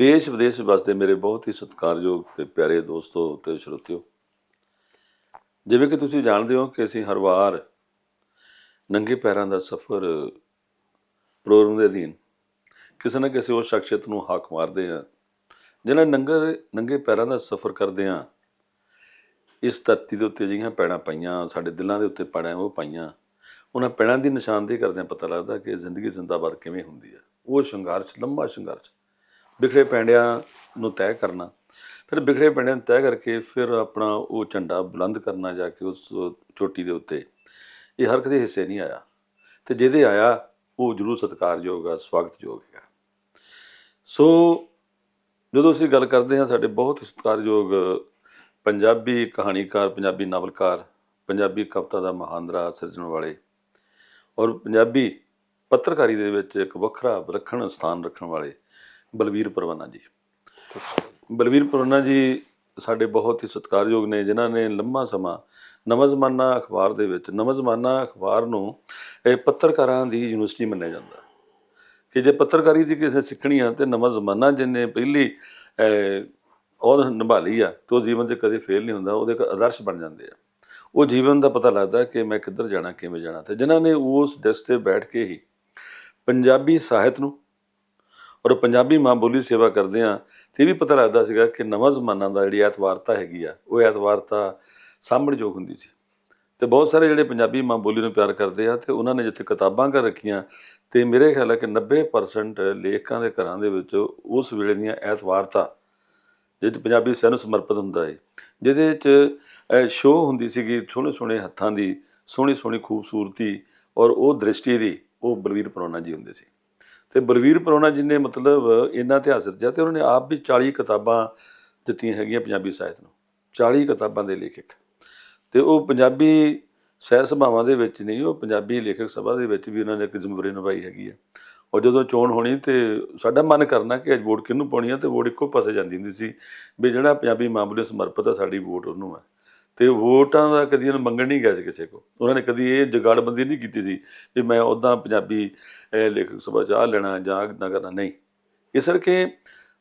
ਦੇਸ਼ ਵਿਦੇਸ਼ ਵਸਦੇ ਮੇਰੇ ਬਹੁਤ ਹੀ ਸਤਿਕਾਰਯੋਗ ਤੇ ਪਿਆਰੇ ਦੋਸਤੋ ਤੇ ਸ਼ਰੋਤਿਓ। ਜਿਵੇਂ ਕਿ ਤੁਸੀਂ ਜਾਣਦੇ ਹੋ ਕਿ ਅਸੀਂ ਹਰ ਵਾਰ ਨੰਗੇ ਪੈਰਾਂ ਦਾ ਸਫ਼ਰ ਪ੍ਰੋਗਰਾਮ ਦੇ ਅਧੀਨ ਕਿਸੇ ਨਾ ਕਿਸੇ ਉਹ ਸ਼ਖਸੀਅਤ ਨੂੰ ਹਾਕ ਮਾਰਦੇ ਆ ਜਿਨ੍ਹਾਂ ਨੰਗਰ, ਨੰਗੇ ਪੈਰਾਂ ਦਾ ਸਫ਼ਰ ਕਰਦੇ ਆ ਇਸ ਧਰਤੀ ਦੇ ਉੱਤੇ ਜਿਹੜੀਆਂ ਪੈੜਾਂ ਪਾਈਆਂ, ਸਾਡੇ ਦਿਲਾਂ ਦੇ ਉੱਤੇ ਪੈੜਾਂ ਉਹ ਪਾਈਆਂ, ਉਹਨਾਂ ਪੈੜਾਂ ਦੀ ਨਿਸ਼ਾਨਦੇਹੀ ਕਰਦਿਆਂ ਪਤਾ ਲੱਗਦਾ ਕਿ ਜ਼ਿੰਦਗੀ ਜ਼ਿੰਦਾਬਾਦ ਕਿਵੇਂ ਹੁੰਦੀ ਹੈ। ਉਹ ਸੰਘਰਸ਼, ਲੰਬਾ ਸੰਘਰਸ਼ ਬਿਖਰੇ ਪੈਂਡਿਆਂ ਨੂੰ ਤੈਅ ਕਰਨਾ। ਫਿਰ ਬਿਖਰੇ ਪੈਂਡਿਆਂ ਨੂੰ ਤੈਅ ਕਰਕੇ ਫਿਰ ਆਪਣਾ ਉਹ ਝੰਡਾ ਬੁਲੰਦ ਕਰਨਾ ਜਾ ਕੇ ਉਸ ਚੋਟੀ ਦੇ ਉੱਤੇ। ਇਹ ਹਰ ਕਦੇ ਹਿੱਸੇ ਨਹੀਂ ਆਇਆ। ਤੇ ਜਿਹਦੇ ਆਇਆ, ਉਹ ਜ਼ਰੂਰ ਸਤਿਕਾਰਯੋਗ ਆ, ਸਵਾਗਤਯੋਗ ਹੈ ਸੋ ਜਦੋਂ ਅਸੀਂ ਗੱਲ ਕਰਦੇ ਹਾਂ, ਸਾਡੇ ਬਹੁਤ ਸਤਿਕਾਰਯੋਗ ਪੰਜਾਬੀ ਕਹਾਣੀਕਾਰ, ਪੰਜਾਬੀ ਨਾਵਲਕਾਰ, ਪੰਜਾਬੀ ਕਵਿਤਾ ਦਾ ਮਹਾਂਦਰਾ ਸਿਰਜਣ ਵਾਲੇ ਔਰ ਪੰਜਾਬੀ ਪੱਤਰਕਾਰੀ ਦੇ ਵਿੱਚ ਇੱਕ ਵੱਖਰਾ ਵਿਲੱਖਣ ਸਥਾਨ ਰੱਖਣ ਵਾਲੇ ਬਲਵੀਰ ਪਰਵਾਨਾ ਜੀ। ਬਲਵੀਰ ਪਰਵਾਨਾ ਜੀ ਸਾਡੇ ਬਹੁਤ ਹੀ ਸਤਿਕਾਰਯੋਗ ਨੇ ਜਿਨ੍ਹਾਂ ਨੇ ਲੰਮਾ ਸਮਾਂ ਨਵਾਂ ਜ਼ਮਾਨਾ ਅਖਬਾਰ ਦੇ ਵਿੱਚ ਨਵਾਂ ਜ਼ਮਾਨਾ ਅਖਬਾਰ ਨੂੰ ਇਹ ਪੱਤਰਕਾਰਾਂ ਦੀ ਯੂਨੀਵਰਸਿਟੀ ਮੰਨਿਆ ਜਾਂਦਾ। ਕਿ ਜੇ ਪੱਤਰਕਾਰੀ ਦੀ ਕਿਸੇ ਸਿੱਖਣੀ ਆ ਤੇ ਨਵਾਂ ਜ਼ਮਾਨਾ ਜਿਹਨੇ ਪਹਿਲੀ ਅਹ, ਉਹ ਨਿਭਾ ਆ ਤੇ ਉਹ ਜੀਵਨ 'ਚ ਕਦੇ ਫੇਲ ਨਹੀਂ ਹੁੰਦਾ ਉਹਦੇ ਇੱਕ ਆਦਰਸ਼ ਬਣ ਜਾਂਦੇ ਆ। ਉਹ ਜੀਵਨ ਦਾ ਪਤਾ ਲੱਗਦਾ ਕਿ ਮੈਂ ਕਿੱਧਰ ਜਾਣਾ ਕਿਵੇਂ ਜਾਣਾ ਤੇ ਜਿਨ੍ਹਾਂ ਨੇ ਉਸ ਡੈਸਕ ਤੇ ਬੈਠ ਕੇ ਹੀ ਪੰਜਾਬੀ ਸਾਹਿਤ ਨੂੰ ਔਰ ਪੰਜਾਬੀ ਮਾਂ ਬੋਲੀ ਸੇਵਾ ਕਰਦੇ ਆ, ਤੇ ਇਹ ਵੀ ਪਤਾ ਲੱਗਦਾ ਸੀਗਾ ਕਿ ਨਵਾਂ ਜ਼ਮਾਨਾ ਦਾ ਜਿਹੜੀ ਐਤਵਾਰਤਾ ਹੈਗੀ ਆ, ਉਹ ਐਤਵਾਰਤਾ ਸਾਂਭਣਯੋਗ ਹੁੰਦੀ ਸੀ। ਤੇ ਬਹੁਤ ਸਾਰੇ ਜਿਹੜੇ ਪੰਜਾਬੀ ਮਾਂ ਬੋਲੀ ਨੂੰ ਪਿਆਰ ਕਰਦੇ ਆ, ਤੇ ਉਹਨਾਂ ਨੇ ਜਿੱਥੇ ਕਿਤਾਬਾਂ ਕਰ ਰੱਖੀਆਂ, ਤੇ ਮੇਰੇ ਖਿਆਲ ਹੈ ਕਿ 90% ਲੇਖਕਾਂ ਦੇ ਘਰਾਂ ਦੇ ਵਿੱਚ ਉਸ ਵੇਲੇ ਦੀਆਂ ਐਤਵਾਰਤਾ ਜਿਹਦੇ ਪੰਜਾਬੀ ਸਾਹਿਤ ਨੂੰ ਸਮਰਪਿਤ ਹੁੰਦਾ ਹੈ ਜਿਹਦੇ ਵਿੱਚ ਸ਼ੋਅ ਹੁੰਦੀ ਸੀਗੀ ਸੋਹਣੇ ਸੋਹਣੇ ਹੱਥਾਂ ਦੀ, ਸੋਹਣੀ ਸੋਹਣੀ ਖੂਬਸੂਰਤੀ ਔਰ ਉਹ ਦ੍ਰਿਸ਼ਟੀ ਦੀ, ਉਹ ਬਲਵੀਰ ਪਰੋਣਾ ਜੀ ਹੁੰਦੇ ਸੀ। ਤੇ ਬਲਵੀਰ ਪਰੋਣਾ ਜੀ ਨੇ ਮਤਲਬ ਇੰਨਾ ਇਤਿਹਾਸ ਰਚਿਆ ਤੇ ਉਹਨਾਂ ਨੇ ਆਪ ਵੀ 40 ਕਿਤਾਬਾਂ ਦਿੱਤੀਆਂ ਹੈਗੀਆਂ ਪੰਜਾਬੀ ਸਾਹਿਤ ਨੂੰ 40 ਕਿਤਾਬਾਂ ਦੇ ਲੇਖਕ। ਤੇ ਉਹ ਪੰਜਾਬੀ ਸਹਿ ਸਭਾਵਾਂ ਦੇ ਵਿੱਚ ਨਹੀਂ, ਉਹ ਪੰਜਾਬੀ ਲੇਖਕ ਸਭਾ ਦੇ ਵਿੱਚ ਵੀ ਉਹਨਾਂ ਨੇ ਇੱਕ ਜ਼ਿੰਮੇਵਾਰੀ ਨਿਭਾਈ ਹੈਗੀ ਆ। ਔਰ ਜਦੋਂ ਚੋਣ ਹੋਣੀ ਤੇ ਸਾਡਾ ਮਨ ਕਰਨਾ ਕਿ ਅੱਜ ਵੋਟ ਕਿਹਨੂੰ ਪਾਉਣੀ ਆ ਤੇ ਵੋਟ ਇੱਕੋ ਪਾਸੇ ਜਾਂਦੀ ਹੁੰਦੀ ਸੀ ਵੀ ਜਿਹੜਾ ਪੰਜਾਬੀ ਮਾਮਲੇ ਸਮਰਪਿਤ ਆ, ਸਾਡੀ ਵੋਟ ਉਹਨੂੰ ਆ। ਤੇ ਵੋਟਾਂ ਦਾ ਕਦੀ ਉਹਨਾਂ ਮੰਗਣ ਨਹੀਂ ਗਿਆ ਸੀ ਕਿਸੇ ਕੋ ਉਹਨਾਂ ਨੇ ਕਦੀ ਇਹ ਜਗਾੜਬੰਦੀ ਨਹੀਂ ਕੀਤੀ ਸੀ ਵੀ ਮੈਂ ਉਦਾਂ ਪੰਜਾਬੀ ਲੇਖਕ ਸਭਾ ਚ ਆਹ ਲੈਣਾ ਜਾਂ ਨਾ ਕਰਨਾ। ਨਹੀਂ। ਇਸ ਕਰਕੇ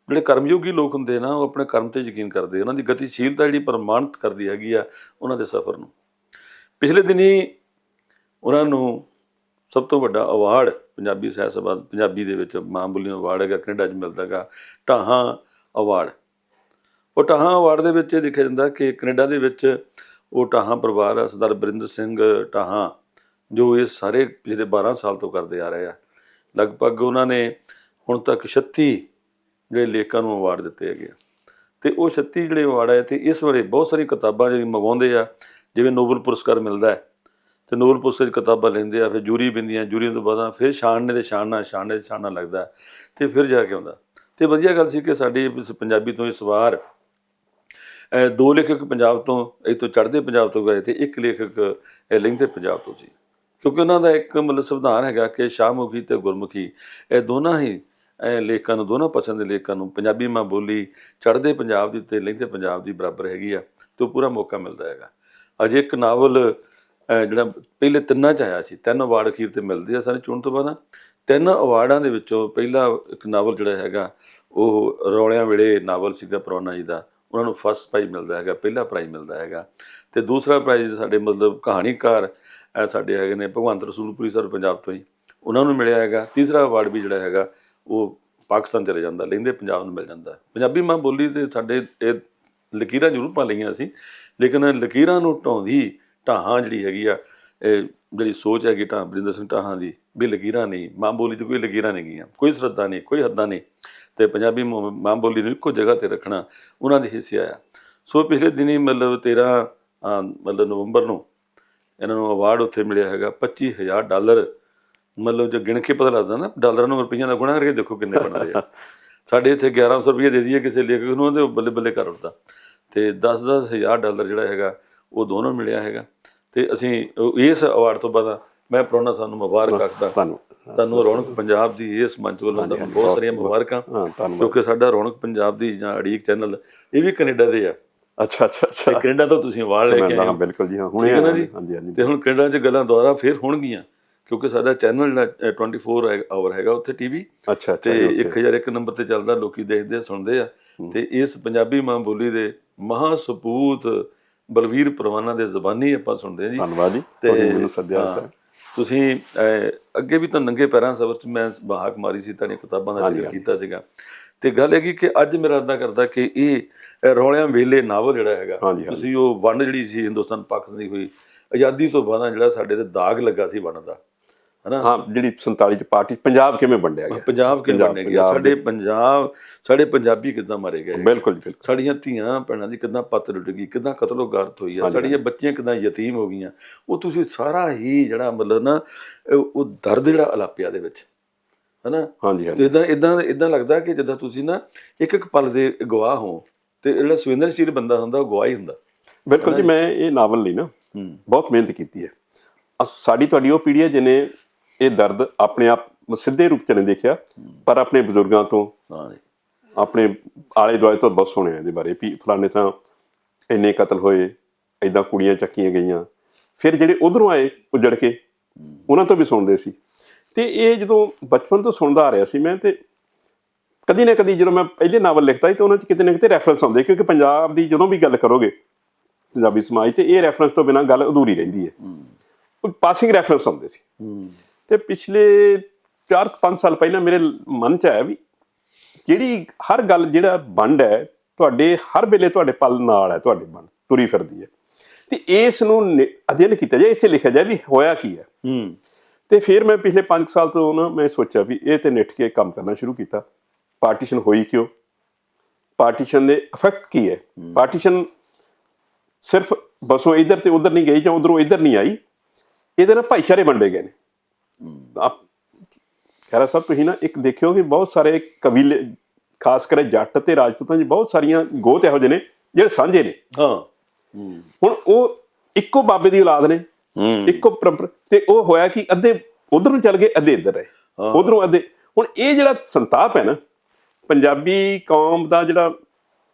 ਜਿਹੜੇ ਕਰਮਯੋਗੀ ਲੋਕ ਹੁੰਦੇ ਨਾ, ਉਹ ਆਪਣੇ ਕਰਮ ਤੇ ਯਕੀਨ ਕਰਦੇ। ਉਹਨਾਂ ਦੀ ਗਤੀਸ਼ੀਲਤਾ ਜਿਹੜੀ ਪ੍ਰਮਾਣਿਤ ਕਰਦੀ ਹੈਗੀ ਆ, ਉਹਨਾਂ ਦੇ ਸਫ਼ਰ ਨੂੰ। ਪਿਛਲੇ ਦਿਨੀ ਉਹਨਾਂ ਨੂੰ ਸਭ ਤੋਂ ਵੱਡਾ ਅਵਾਰਡ ਪੰਜਾਬੀ ਸਾਹਿਤ ਸਭਾ ਪੰਜਾਬੀ ਦੇ ਵਿੱਚ ਮਾਂ ਬੋਲੀ ਅਵਾਰਡ ਹੈਗਾ, ਕੈਨੇਡਾ 'ਚ ਮਿਲਦਾ ਹੈਗਾ, ਢਾਹਾਂ ਅਵਾਰਡ ਉਹ ਟਾਹਾਂ ਅਵਾਰਡ ਦੇ ਵਿੱਚ ਇਹ ਦੇਖਿਆ ਜਾਂਦਾ ਕਿ ਕੈਨੇਡਾ ਦੇ ਵਿੱਚ ਉਹ ਟਾਹਾਂ ਪਰਿਵਾਰ ਆ ਸਰਦਾਰ ਬਰਿੰਦਰ ਸਿੰਘ ਟਾਹਾਂ ਜੋ ਇਹ ਸਾਰੇ ਪਿਛਲੇ 12 ਸਾਲ ਤੋਂ ਕਰਦੇ ਆ ਰਹੇ ਆ। ਲਗਭਗ ਉਹਨਾਂ ਨੇ ਹੁਣ ਤੱਕ 36 ਜਿਹੜੇ ਲੇਖਕਾਂ ਨੂੰ ਅਵਾਰਡ ਦਿੱਤੇ ਹੈਗੇ ਆ। ਤੇ ਉਹ 36 ਜਿਹੜੇ ਅਵਾਰਡ ਆਏ ਤੇ ਇਸ ਵੇਲੇ ਬਹੁਤ ਸਾਰੀ ਕਿਤਾਬਾਂ ਜਿਹੜੀ ਮੰਗਵਾਉਂਦੇ ਆ ਜਿਵੇਂ ਨੋਬਲ ਪੁਰਸਕਾਰ ਮਿਲਦਾ ਹੈ ਤੇ ਨੋਬਲ ਪੁਰਸਕਾਰ ਦੀ ਕਿਤਾਬਾਂ ਲੈਂਦੇ ਆ ਫਿਰ ਜੂਰੀ ਬਿੰਦੀਆਂ ਜੂਰੀ ਤੋਂ ਬਾਅਦ ਫਿਰ ਛਾਣਨੇ ਦੇ ਛਾਣਨਾ ਛਾਣਨੇ ਦੇ ਛਾਣਨਾ ਲੱਗਦਾ ਹੈ, ਤੇ ਫਿਰ ਜਾ ਕੇ ਆਉਂਦਾ। ਤੇ ਵਧੀਆ ਗੱਲ ਸੀ ਕਿ ਸਾਡੀ ਪੰਜਾਬੀ ਤੋਂ ਇਸ ਵਾਰ ਦੋ ਲੇਖਕ ਪੰਜਾਬ ਤੋਂ ਇੱਥੋਂ ਚੜ੍ਹਦੇ ਪੰਜਾਬ ਤੋਂ ਗਏ ਤੇ ਇੱਕ ਲੇਖਕ ਇਹ ਲਹਿੰਦੇ ਪੰਜਾਬ ਤੋਂ ਸੀ ਕਿਉਂਕਿ ਉਹਨਾਂ ਦਾ ਇੱਕ ਮਤਲਬ ਸੰਵਿਧਾਨ ਹੈਗਾ ਕਿ ਸ਼ਾਹਮੁਖੀ ਤੇ ਗੁਰਮੁਖੀ, ਇਹ ਦੋਨਾਂ ਹੀ ਲੇਖਕਾਂ ਨੂੰ, ਦੋਨਾਂ ਪਸੰਦ ਦੇ ਲੇਖਕਾਂ ਨੂੰ ਪੰਜਾਬੀ ਮਾਂ ਬੋਲੀ, ਚੜ੍ਹਦੇ ਪੰਜਾਬ ਦੀ ਤੇ ਲਹਿੰਦੇ ਪੰਜਾਬ ਦੀ ਬਰਾਬਰ ਹੈਗੀ ਆ ਤੇ ਉਹ ਪੂਰਾ ਮੌਕਾ ਮਿਲਦਾ ਹੈਗਾ। ਅਜੇ ਇੱਕ ਨਾਵਲ ਜਿਹੜਾ ਪਹਿਲੇ ਤਿੰਨਾਂ ਚ ਆਇਆ ਸੀ, ਤਿੰਨ ਅਵਾਰਡ ਅਖੀਰ ਤੇ ਮਿਲਦੇ ਆ ਸਾਰੇ ਚੁਣ ਤੋਂ ਬਾਅਦ। ਤਿੰਨ ਅਵਾਰਡਾਂ ਦੇ ਵਿੱਚੋਂ ਪਹਿਲਾ ਇੱਕ ਨਾਵਲ ਜਿਹੜਾ ਹੈਗਾ, ਉਹ ਰੌਲਿਆਂ ਵੇਲੇ ਨਾਵਲ ਸੀਗਾ ਪਰੋਨਾ ਜੀ ਦਾ ਉਹਨਾਂ ਨੂੰ ਫਸਟ ਪ੍ਰਾਈਜ਼ ਮਿਲਦਾ ਹੈਗਾ, ਪਹਿਲਾ ਪ੍ਰਾਈਜ਼ ਮਿਲਦਾ ਹੈਗਾ। ਤੇ ਦੂਸਰਾ ਪ੍ਰਾਈਜ਼ ਸਾਡੇ ਮਤਲਬ ਕਹਾਣੀਕਾਰ ਸਾਡੇ ਹੈਗੇ ਨੇ ਭਗਵੰਤ ਰਸੂਲਪੁਰੀ ਸਰ ਪੰਜਾਬ ਤੋਂ ਹੀ ਉਹਨਾਂ ਨੂੰ ਮਿਲਿਆ ਹੈਗਾ। ਤੀਸਰਾ ਅਵਾਰਡ ਵੀ ਜਿਹੜਾ ਹੈਗਾ, ਉਹ ਪਾਕਿਸਤਾਨ ਚਲੇ ਜਾਂਦਾ, ਲੈਂਦੇ ਪੰਜਾਬ ਨੂੰ ਮਿਲ ਜਾਂਦਾ। ਪੰਜਾਬੀ ਮਾਂ ਬੋਲੀ ਤੇ ਸਾਡੇ ਇਹ ਲਕੀਰਾਂ ਜ਼ਰੂਰ ਪਾ ਲਈਆਂ ਅਸੀਂ, ਲੇਕਿਨ ਲਕੀਰਾਂ ਨੂੰ ਢਾਉਂਦੀ ਢਾਹਾਂ ਜਿਹੜੀ ਹੈਗੀ ਆ, ਇਹ ਜਿਹੜੀ ਸੋਚ ਹੈਗੀ ਢਾਂ ਬਰਿੰਦਰ ਸਿੰਘ ਢਾਹਾਂ ਦੀ, ਵੀ ਲਕੀਰਾਂ ਨਹੀਂ, ਮਾਂ ਬੋਲੀ ਤੇ ਕੋਈ ਲਕੀਰਾਂ ਨਹੀਂ ਗਈਆਂ ਕੋਈ ਸਰਦਾ ਨਹੀਂ, ਕੋਈ ਹੱਦਾਂ ਨਹੀਂ। ਤੇ ਪੰਜਾਬੀ ਮ- ਬੋਲੀ ਨੂੰ ਇੱਕੋ ਜਗ੍ਹਾ ਤੇ ਰੱਖਣਾ ਉਹਨਾਂ ਦੇ ਹਿੱਸੇ ਆਇਆ। ਸੋ ਪਿਛਲੇ ਦਿਨੀ ਮਤਲਬ 13 ਅਹ, ਮਤਲਬ ਨਵੰਬਰ ਨੂੰ ਇਹਨਾਂ ਨੂੰ ਅਵਾਰਡ ਉੱਥੇ ਮਿਲਿਆ ਹੈਗਾ 25000 ਡਾਲਰ। ਮਤਲਬ ਜੇ ਗਿਣ ਕੇ ਪਤਾ ਲੱਗਦਾ ਨਾ ਡਾਲਰਾਂ ਨੂੰ ਰੁਪਈਆਂ ਦਾ ਗੁਣਾ ਕਰਕੇ ਦੇਖੋ ਕਿੰਨੇ ਬਣਦੇ ਆ। ਸਾਡੇ ਇੱਥੇ 1100 ਰੁਪਏ ਦੇ ਦਈਏ ਕਿਸੇ ਲੇਖਕ ਨੂੰ ਤੇ ਬੱਲੇ ਬੱਲੇ ਕਰ ਉੱਠਦਾ। ਤੇ 10-10 ਹਜ਼ਾਰ ਡਾਲਰ ਜਿਹੜਾ ਹੈਗਾ ਉਹ ਦੋਨੋਂ ਮਿਲਿਆ ਹੈਗਾ। ਤੇ ਅਸੀਂ ਇਸ ਅਵਾਰਡ ਤੋਂ ਬਾਅਦ ਮੈਂ ਪ੍ਰੋਨਾ ਸਾਨੂੰ ਮੁਬਾਰਕ ਆਖਦਾ ਤੁਹਾਨੂੰ ਤੁਹਾਨੂੰ ਰੌਣਕ ਪੰਜਾਬ ਦੀ ਇਸ ਮੰਚ ਵੱਲੋਂ ਤੁਹਾਨੂੰ ਬਹੁਤ ਸਾਰੀਆਂ ਮੁਬਾਰਕਾਂ ਕਿਉਂਕਿ ਸਾਡਾ ਰੌਣਕ ਪੰਜਾਬ ਦੀ ਜਾਂ ਅੜੀਕ ਚੈਨਲ ਇਹ ਵੀ ਕੈਨੇਡਾ ਦੇ ਆ। ਅੱਛਾ ਅੱਛਾ ਅੱਛਾ। ਕੈਨੇਡਾ ਤੋਂ ਤੁਸੀਂ ਅਵਾਰਡ ਲੈ ਕੇ ਆਏ ਹਾਂ। ਬਿਲਕੁਲ ਜੀ ਹਾਂ ਹੁਣੇ? ਹਾਂਜੀ ਹਾਂਜੀ। ਤੇ ਹੁਣ ਕੈਨੇਡਾ 'ਚ ਗੱਲਾਂ ਦੁਆਰਾ ਫੇਰ ਹੋਣਗੀਆਂ ਕਿਉਂਕਿ ਸਾਡਾ ਚੈਨਲ ਜਿਹੜਾ 24 ਆਵਰ ਹੈਗਾ ਉੱਥੇ ਟੀਵੀ ਅੱਛਾ ਅੱਛਾ ਤੇ ਜੀ, ਉੱਥੇ। 1001 ਨੰਬਰ ਤੇ ਚੱਲਦਾ ਲੋਕੀ ਦੇਖਦੇ ਆ ਸੁਣਦੇ ਆ। ਤੇ ਇਸ ਪੰਜਾਬੀ ਮਾਂ ਬੋਲੀ ਦੇ ਮਹਾ ਸਪੂਤ ਬਲਵੀਰ ਪਰਵਾਨਾ ਦੇ ਜ਼ਬਾਨੀ ਆਪਾਂ ਸੁਣਦੇ ਆ ਜੀ। ਧੰਨਵਾਦ ਜੀ ਤੇ ਮੈਨੂੰ ਸੱਦਿਆ ਸਰ। ਤੁਸੀਂ ਅੱਗੇ ਵੀ ਤਾਂ ਨੰਗੇ ਪੈਰਾਂ ਸਬਰ ਚ ਮੈਂ ਬਾਹਕ ਮਾਰੀ ਸੀ ਤਾਂ ਕਿਤਾਬਾਂ ਦਾ ਜ਼ਿਕਰ। ਕੀਤਾ ਸੀਗਾ ਤੇ ਗੱਲ ਹੈਗੀ ਕਿ ਅੱਜ ਮੇਰਾ ਅੱਦਾ ਕਰਦਾ ਕਿ ਇਹ ਰੌਲਿਆਂ ਵੇਲੇ ਨਾਵਲ ਜਿਹੜਾ ਹੈਗਾ। ਤੁਸੀਂ ਉਹ ਵੰਡ ਜਿਹੜੀ ਸੀ ਹਿੰਦੁਸਤਾਨ ਪਾਕਿਸਤਾਨ ਦੀ ਹੋਈ ਆਜ਼ਾਦੀ ਤੋਂ ਬਾਅਦ ਜਿਹੜਾ ਸਾਡੇ ਤੇ ਦਾਗ ਲੱਗਾ ਸੀ ਵੰਡ ਦਾ ਹਨਾ? ਹਾਂ ਜਿਹੜੀ 47 ਚ ਪਾਰਟੀ ਪੰਜਾਬ ਕਿਵੇਂ ਵੰਡਿਆ ਗਿਆ? ਪੰਜਾਬ ਕਿਵੇਂ ਬਣੇ ਗਿਆ? ਸਾਡੇ ਪੰਜਾਬ ਸਾਡੇ ਪੰਜਾਬੀ ਕਿੱਦਾਂ ਮਾਰੇ ਗਏ? ਬਿਲਕੁਲ ਜੀ ਬਿਲਕੁਲ। ਸਾਡੀਆਂ ਧੀਆਂ ਭੈਣਾਂ ਦੀ ਕਿੱਦਾਂ ਪੱਤ ਲੁੱਟ ਗਈ ਕਿੱਦਾਂ ਕਤਲੋਗਾਰਤ ਹੋਈ ਆ? ਸਾਡੀਆਂ ਬੱਚੀਆਂ ਕਿੱਦਾਂ ਯਤੀਮ ਹੋ ਗਈਆਂ? ਉਹ ਤੁਸੀਂ ਸਾਰਾ ਹੀ ਜਿਹੜਾ ਮਤਲਬ ਨਾ ਉਹ ਦਰਦ ਜਿਹੜਾ ਅਲਾਪਿਆ ਦੇ ਵਿੱਚ ਹਨਾ? ਹਾਂਜੀ ਹਾਂਜੀ। ਇਦਾਂ ਇਦਾਂ ਇਦਾਂ ਲੱਗਦਾ ਕਿ ਜਿੱਦਾਂ ਤੁਸੀਂ ਨਾ ਇੱਕ ਇੱਕ ਪਲ ਦੇ ਗਵਾਹ ਹੋ ਤੇ ਜਿਹੜਾ ਸੁਵਿੰਦਰਸ਼ੀਲ ਬੰਦਾ ਹੁੰਦਾ ਉਹ ਗਵਾਹ ਹੀ ਹੁੰਦਾ। ਬਿਲਕੁਲ ਜੀ ਮੈਂ ਇਹ ਨਾਵਲ ਲਈ ਨਾ ਬਹੁਤ ਮਿਹਨਤ ਕੀਤੀ ਹੈ। ਸਾਡੀ ਤੁਹਾਡੀ ਉਹ ਪੀੜ੍ਹੀ ਹੈ ਜਿਹਨੇ ਇਹ ਦਰਦ ਆਪਣੇ ਆਪ ਸਿੱਧੇ ਰੂਪ ਚ ਨਹੀਂ ਦੇਖਿਆ ਪਰ ਆਪਣੇ ਬਜ਼ੁਰਗਾਂ ਤੋਂ ਹਾਂ ਆਪਣੇ ਆਲੇ ਦੁਆਲੇ ਤੋਂ ਬਹੁਤ ਸੁਣਿਆ ਇਹਦੇ ਬਾਰੇ ਵੀ ਫਲਾਣੇ ਤਾਂ ਇੰਨੇ ਕਤਲ ਹੋਏ ਐਦਾਂ ਕੁੜੀਆਂ ਚੱਕੀਆਂ ਗਈਆਂ। ਫਿਰ ਜਿਹੜੇ ਉਧਰੋਂ ਆਏ ਉੱਜੜ ਕੇ ਉਹਨਾਂ ਤੋਂ ਵੀ ਸੁਣਦੇ ਸੀ। ਤੇ ਇਹ ਜਦੋਂ ਬਚਪਨ ਤੋਂ ਸੁਣਦਾ ਆ ਰਿਹਾ ਸੀ ਮੈਂ ਤੇ ਕਦੀ ਨਾ ਕਦੀ ਜਦੋਂ ਮੈਂ ਪਹਿਲੇ ਨਾਵਲ ਲਿਖਦਾ ਸੀ ਤੇ ਉਹਨਾਂ 'ਚ ਕਿਤੇ ਨਾ ਕਿਤੇ ਰੈਫਰੈਂਸ ਆਉਂਦੇ ਕਿਉਂਕਿ ਪੰਜਾਬ ਦੀ ਜਦੋਂ ਵੀ ਗੱਲ ਕਰੋਗੇ ਪੰਜਾਬੀ ਸਮਾਜ ਤੇ ਇਹ ਰੈਫਰੈਂਸ ਤੋਂ ਬਿਨਾਂ ਗੱਲ ਅਧੂਰੀ ਰਹਿੰਦੀ ਹੈ। ਪਾਸਿੰਗ ਰੈਫਰੈਂਸ ਆਉਂਦੇ ਸੀ। ਤੇ ਪਿਛਲੇ 4-5 ਸਾਲ ਪਹਿਲਾਂ ਮੇਰੇ ਮਨ 'ਚ ਆਇਆ ਵੀ ਜਿਹੜੀ ਹਰ ਗੱਲ ਜਿਹੜਾ ਵੰਡ ਹੈ ਤੁਹਾਡੇ ਹਰ ਵੇਲੇ ਤੁਹਾਡੇ ਪਲ ਨਾਲ ਹੈ ਤੁਹਾਡੇ ਮਨ ਤੁਰੀ ਫਿਰਦੀ ਹੈ। ਤੇ ਇਸ ਨੂੰ ਨਿ- ਅਧਿਐਨ ਕੀਤਾ ਜਾਏ ਇਸ 'ਚ ਲਿਖਿਆ ਜਾਏ ਵੀ ਹੋਇਆ ਕੀ ਹੈ। ਹੂੰ। ਤੇ ਫਿਰ ਮੈਂ ਪਿਛਲੇ 5 ਸਾਲ ਤੋਂ ਨਾ ਮੈਂ ਸੋਚਿਆ ਵੀ ਇਹ ਤੇ ਨਿੱਠ ਕੇ ਕੰਮ ਕਰਨਾ ਸ਼ੁਰੂ ਕੀਤਾ। ਪਾਰਟੀਸ਼ਨ ਹੋਈ ਕਿਉਂ? ਪਾਰਟੀਸ਼ਨ ਦੇ ਇਫੈਕਟ ਕੀ ਹੈ। ਪਾਰਟੀਸ਼ਨ ਸਿਰਫ ਬਸੋਂ ਇੱਧਰ ਤੇ ਉੱਧਰ ਨਹੀਂ ਗਈ ਜਾਂ ਉਧਰੋਂ ਇੱਧਰ ਨਹੀਂ ਆਈ ਇਹਦੇ ਨਾਲ ਭਾਈਚਾਰੇ ਵੰਡੇ ਗਏ ਨੇ। ਆਪ ਖੈਰਾ ਸਾਹਿਬ ਤੁਸੀਂ ਨਾ ਇੱਕ ਦੇਖਿਓ ਕਿ ਬਹੁਤ ਸਾਰੇ ਕਬੀਲੇ ਖਾਸ ਕਰ ਜੱਟ ਤੇ ਰਾਜਪੂਤਾਂ 'ਚ ਬਹੁਤ ਸਾਰੀਆਂ ਗੋਤ ਇਹੋ ਜਿਹੇ ਨੇ ਜਿਹੜੇ ਸਾਂਝੇ ਨੇ। ਹਾਂ। ਹੂੰ ਹੁਣ ਉਹ ਇੱਕੋ ਬਾਬੇ ਦੀ ਔਲਾਦ ਨੇ ਹੂੰ। ਇੱਕੋ ਪਰੰਪਰਾ ਤੇ ਉਹ ਹੋਇਆ ਕਿ ਅੱਧੇ ਉਧਰ ਨੂੰ ਚੱਲ ਗਏ ਅੱਧੇ ਇੱਧਰ ਰਹੇ। ਹਾਂ। ਉਧਰੋਂ ਅੱਧੇ ਹੁਣ ਇਹ ਜਿਹੜਾ ਸੰਤਾਪ ਹੈ ਨਾ ਪੰਜਾਬੀ ਕੌਮ ਦਾ ਜਿਹੜਾ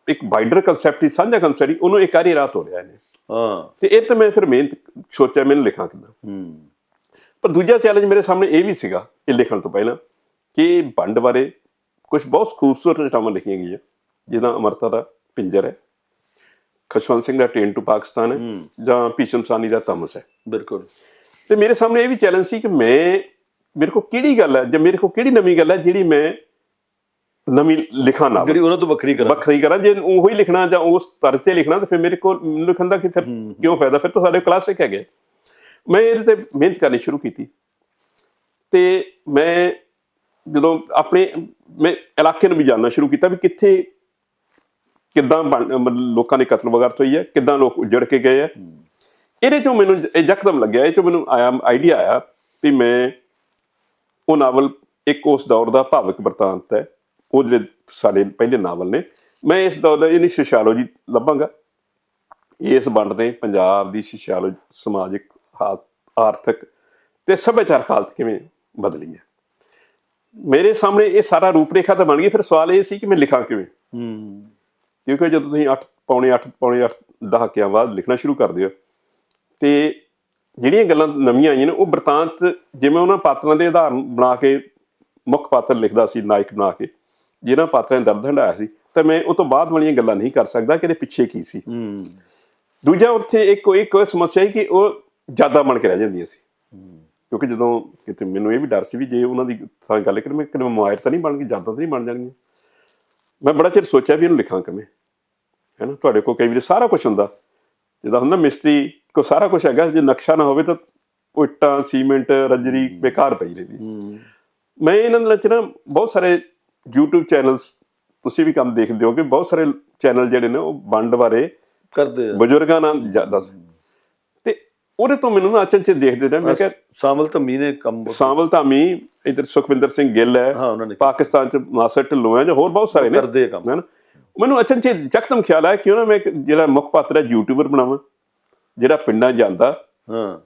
ਇੱਕ ਵਾਈਡਰ ਕਨਸੈਪਟ ਸੀ ਸਾਂਝਾ ਕਨਸੈਪਟ ਉਹਨੂੰ ਇੱਕ ਵਾਰੀ ਰਾਤ ਹੋ ਰਿਹਾ ਇਹਨੇ। ਹਾਂ। ਤੇ ਇਹ ਤਾਂ ਮੈਂ ਫਿਰ ਮਿਹਨਤ ਸੋਚਿਆ ਮੈਨੂੰ ਲਿਖਾਂ ਕਿੱਦਾਂ। ਹੂੰ। ਪਰ ਦੂਜਾ ਚੈਲੰਜ ਮੇਰੇ ਸਾਹਮਣੇ ਇਹ ਵੀ ਸੀਗਾ ਇਹ ਲਿਖਣ ਤੋਂ ਪਹਿਲਾਂ ਕਿ ਵੰਡ ਬਾਰੇ ਕੁਝ ਬਹੁਤ ਖੂਬਸੂਰਤ ਰਚਨਾਵਾਂ ਲਿਖੀਆਂ ਗਈਆਂ ਜਿਹਦਾ ਅਮਰਤਾ ਦਾ ਪਿੰਜਰ ਹੈ ਖੁਸ਼ਵੰਤ ਸਿੰਘ ਦਾ ਟ੍ਰੇਨ ਟੂ ਪਾਕਿਸਤਾਨ ਹੈ ਜਾਂ ਭੀਸ਼ਮ ਸਾਨੀ ਦਾ ਤਮਸ ਹੈ। ਬਿਲਕੁਲ। ਤੇ ਮੇਰੇ ਸਾਹਮਣੇ ਇਹ ਵੀ ਚੈਲੰਜ ਸੀ ਕਿ ਮੈਂ ਮੇਰੇ ਕੋਲ ਕਿਹੜੀ ਗੱਲ ਹੈ ਜਾਂ ਮੇਰੇ ਕੋਲ ਕਿਹੜੀ ਨਵੀਂ ਗੱਲ ਹੈ ਜਿਹੜੀ ਮੈਂ ਨਵੀਂ ਲਿਖਾਂ ਨਾ ਜਿਹੜੀ ਉਹਨਾਂ ਤੋਂ ਵੱਖਰੀ ਕਰਾਂ। ਵੱਖਰੀ ਕਰਾਂ ਜੇ ਉਹੀ ਲਿਖਣਾ ਜਾਂ ਉਸ ਤਰ੍ਹਾਂ ਤੇ ਲਿਖਣਾ ਤਾਂ ਫਿਰ ਮੇਰੇ ਕੋਲ ਲਿਖਣ ਦਾ ਕੀ ਫਿਰ ਕਿਉਂ ਫਾਇਦਾ? ਫਿਰ ਤਾਂ ਸਾਡੇ ਕਲਾਸਿਕ ਹੈਗੇ। ਮੈਂ ਇਹਦੇ ਤੇ ਮਿਹਨਤ ਕਰਨੀ ਸ਼ੁਰੂ ਕੀਤੀ। ਤੇ ਮੈਂ ਜਦੋਂ ਆਪਣੇ, ਮੈਂ ਇਲਾਕੇ ਨੂੰ ਵੀ ਜਾਣਨਾ ਸ਼ੁਰੂ ਕੀਤਾ ਵੀ ਕਿੱਥੇ ਕਿੱਦਾਂ ਬਣ- ਮਤਲਬ ਲੋਕਾਂ ਦੇ ਕਤਲ ਵਗੈਰਾ ਹੋਈ ਹੈ, ਕਿੱਦਾਂ ਲੋਕ ਉਜੜ ਕੇ ਗਏ ਆ ਇਹਦੇ ਚੋਂ ਮੈਨੂੰ ਇਹ ਯਕਦਮ ਲੱਗਿਆ, ਇਹ ਚੋਂ ਮੈਨੂੰ ਆਇਆ ਆਈਡੀਆ ਆਇਆ ਵੀ ਮੈਂ ਉਹ ਨਾਵਲ, ਇੱਕ ਉਸ ਦੌਰ ਦਾ ਭਾਵਿਕ ਵਰਤਾਂਤ ਹੈ। ਉਹ ਜਿਹੜੇ ਸਾਡੇ ਪਹਿਲੇ ਨਾਵਲ ਨੇ, ਮੈਂ ਇਸ ਦੌਰ ਦਾ ਇਹਨੀ ਸੋਸ਼ੀਓਲੋਜੀ ਲੱਭਾਂਗਾ। ਇਸ ਵੰਡ ਨੇ ਪੰਜਾਬ ਦੀ ਸੋਸ਼ੀਓਲੋਜੀ ਸਮਾਜਿਕ ਹਾਲਤ ਆਰਥਿਕ ਤੇ ਸੱਭਿਆਚਾਰਕ ਹਾਲਤ ਕਿਵੇਂ ਬਦਲੀ ਹੈ? ਮੇਰੇ ਸਾਹਮਣੇ ਇਹ ਸਾਰਾ ਰੂਪਰੇਖਾ ਤਾਂ ਬਣ ਗਈ ਫਿਰ ਸਵਾਲ ਇਹ ਸੀ ਕਿ ਮੈਂ ਲਿਖਾਂ ਕਿਵੇਂ? ਹੂੰ। ਕਿਉਂਕਿ ਜਦੋਂ ਤੁਸੀਂ 8 ਪੌਣੇ 8 ਪੌਣੇ 8 ਦਹਾਕਿਆਂ ਬਾਅਦ ਲਿਖਣਾ ਸ਼ੁਰੂ ਕਰਦੇ ਹੋ ਤੇ ਜਿਹੜੀਆਂ ਗੱਲਾਂ ਨਵੀਆਂ ਆਈਆਂ ਨੇ ਉਹ ਵਰਤਾਂਤ ਜਿਵੇਂ ਉਹਨਾਂ ਪਾਤਰਾਂ ਦੇ ਆਧਾਰ ਬਣਾ ਕੇ ਮੁੱਖ ਪਾਤਰ ਲਿਖਦਾ ਸੀ ਨਾਇਕ ਬਣਾ ਕੇ ਜਿਹਨਾਂ ਪਾਤਰਾਂ ਨੇ ਦਰਦ ਹੰਡਾਇਆ ਸੀ ਤਾਂ ਮੈਂ ਉਹ ਤੋਂ ਬਾਅਦ ਵਾਲੀਆਂ ਗੱਲਾਂ ਨਹੀਂ ਕਰ ਸਕਦਾ ਕਿ ਇਹਦੇ ਪਿੱਛੇ ਕੀ ਸੀ। ਹੂੰ। ਦੂਜਾ ਉੱਥੇ ਇੱਕ ਇੱਕ ਸਮੱਸਿਆ ਹੈ ਕਿ ਉਹ ਜ਼ਿਆਦਾ ਬਣ ਕੇ ਰਹਿ ਜਾਂਦੀਆਂ ਸੀ। ਕਿਉਂਕਿ ਜਦੋਂ ਕਿਤੇ ਮੈਨੂੰ ਇਹ ਵੀ ਡਰ ਸੀ ਵੀ ਜੇ ਉਹਨਾਂ ਦੀ ਥਾਂ ਗੱਲ ਕਰਾਂ ਮੈਂ ਕਿਤੇ ਮਾਇਰ ਤਾਂ ਨਹੀਂ ਬਣ ਗਈ ਜ਼ਿਆਦਾ ਤਾਂ ਨਹੀਂ ਬਣ ਜਾਣਗੀਆਂ। ਮੈਂ ਬੜਾ ਚਿਰ ਸੋਚਿਆ ਵੀ ਇਹਨੂੰ ਲਿਖਾਂ ਕਿਵੇਂ ਹੈ ਨਾ ਤੁਹਾਡੇ ਕੋਲ ਕਈ ਵਾਰੀ ਸਾਰਾ ਕੁਝ ਹੁੰਦਾ। ਜਿੱਦਾਂ ਹੁੰਦਾ ਮਿਸਤਰੀ ਕੋ ਸਾਰਾ ਕੁਝ ਹੈਗਾ ਜੇ ਨਕਸ਼ਾ ਨਾ ਹੋਵੇ ਤਾਂ ਉਹ ਇੱਟਾਂ ਸੀਮੈਂਟ ਰੱਜਰੀ ਬੇਕਾਰ ਪਈ ਰਹਿੰਦੀ। ਹੂੰ। ਮੈਂ ਇਹਨਾਂ ਦੇ ਵਿੱਚ ਨਾ ਬਹੁਤ ਸਾਰੇ YouTube ਚੈਨਲਸ ਤੁਸੀਂ ਵੀ ਕੰਮ ਦੇਖਦੇ ਹੋਗੇ ਬਹੁਤ ਸਾਰੇ ਚੈਨਲ ਜਿਹੜੇ ਨੇ ਉਹ ਵੰਡ ਬਾਰੇ ਕਰਦੇ ਆ। ਬਜ਼ੁਰਗਾਂ ਨਾਲ ਦੱਸ ਉਹਦੇ ਤੋਂ ਮੈਨੂੰ ਨਾ ਅਚਨਚੇ ਦੇਖਦੇ ਰਹੇ ਮੈਂ ਕਿਹਾ ਸਾਮਲ ਧੰਮੀ ਨੇ ਕੰਮ ਸਾਂਵਲ ਧਾਮੀ ਇਧਰ ਸੁਖਵਿੰਦਰ ਸਿੰਘ ਗਿੱਲ ਹੈ ਹਾਂ ਉਹਨਾਂ ਨੇ ਪਾਕਿਸਤਾਨ ਚ ਨਾਸਰ ਢਿੱਲੋਂ ਹੈ ਜਾਂ ਹੋਰ ਬਹੁਤ ਸਾਰੇ ਨੇ ਕਰਦੇ ਕੰਮ। ਹੈ ਨਾ ਮੈਨੂੰ ਅਚਨਚੇ ਜਕਦਮ ਖਿਆਲ ਆਇਆ ਕਿਉਂ ਨਾ ਮੈਂ ਜਿਹੜਾ ਮੁੱਖ ਪਾਤਰ ਹੈ ਯੂਟਿਊਬਰ ਬਣਾਵਾਂ ਜਿਹੜਾ ਪਿੰਡਾਂ 'ਚ ਜਾਂਦਾ ਹਾਂ।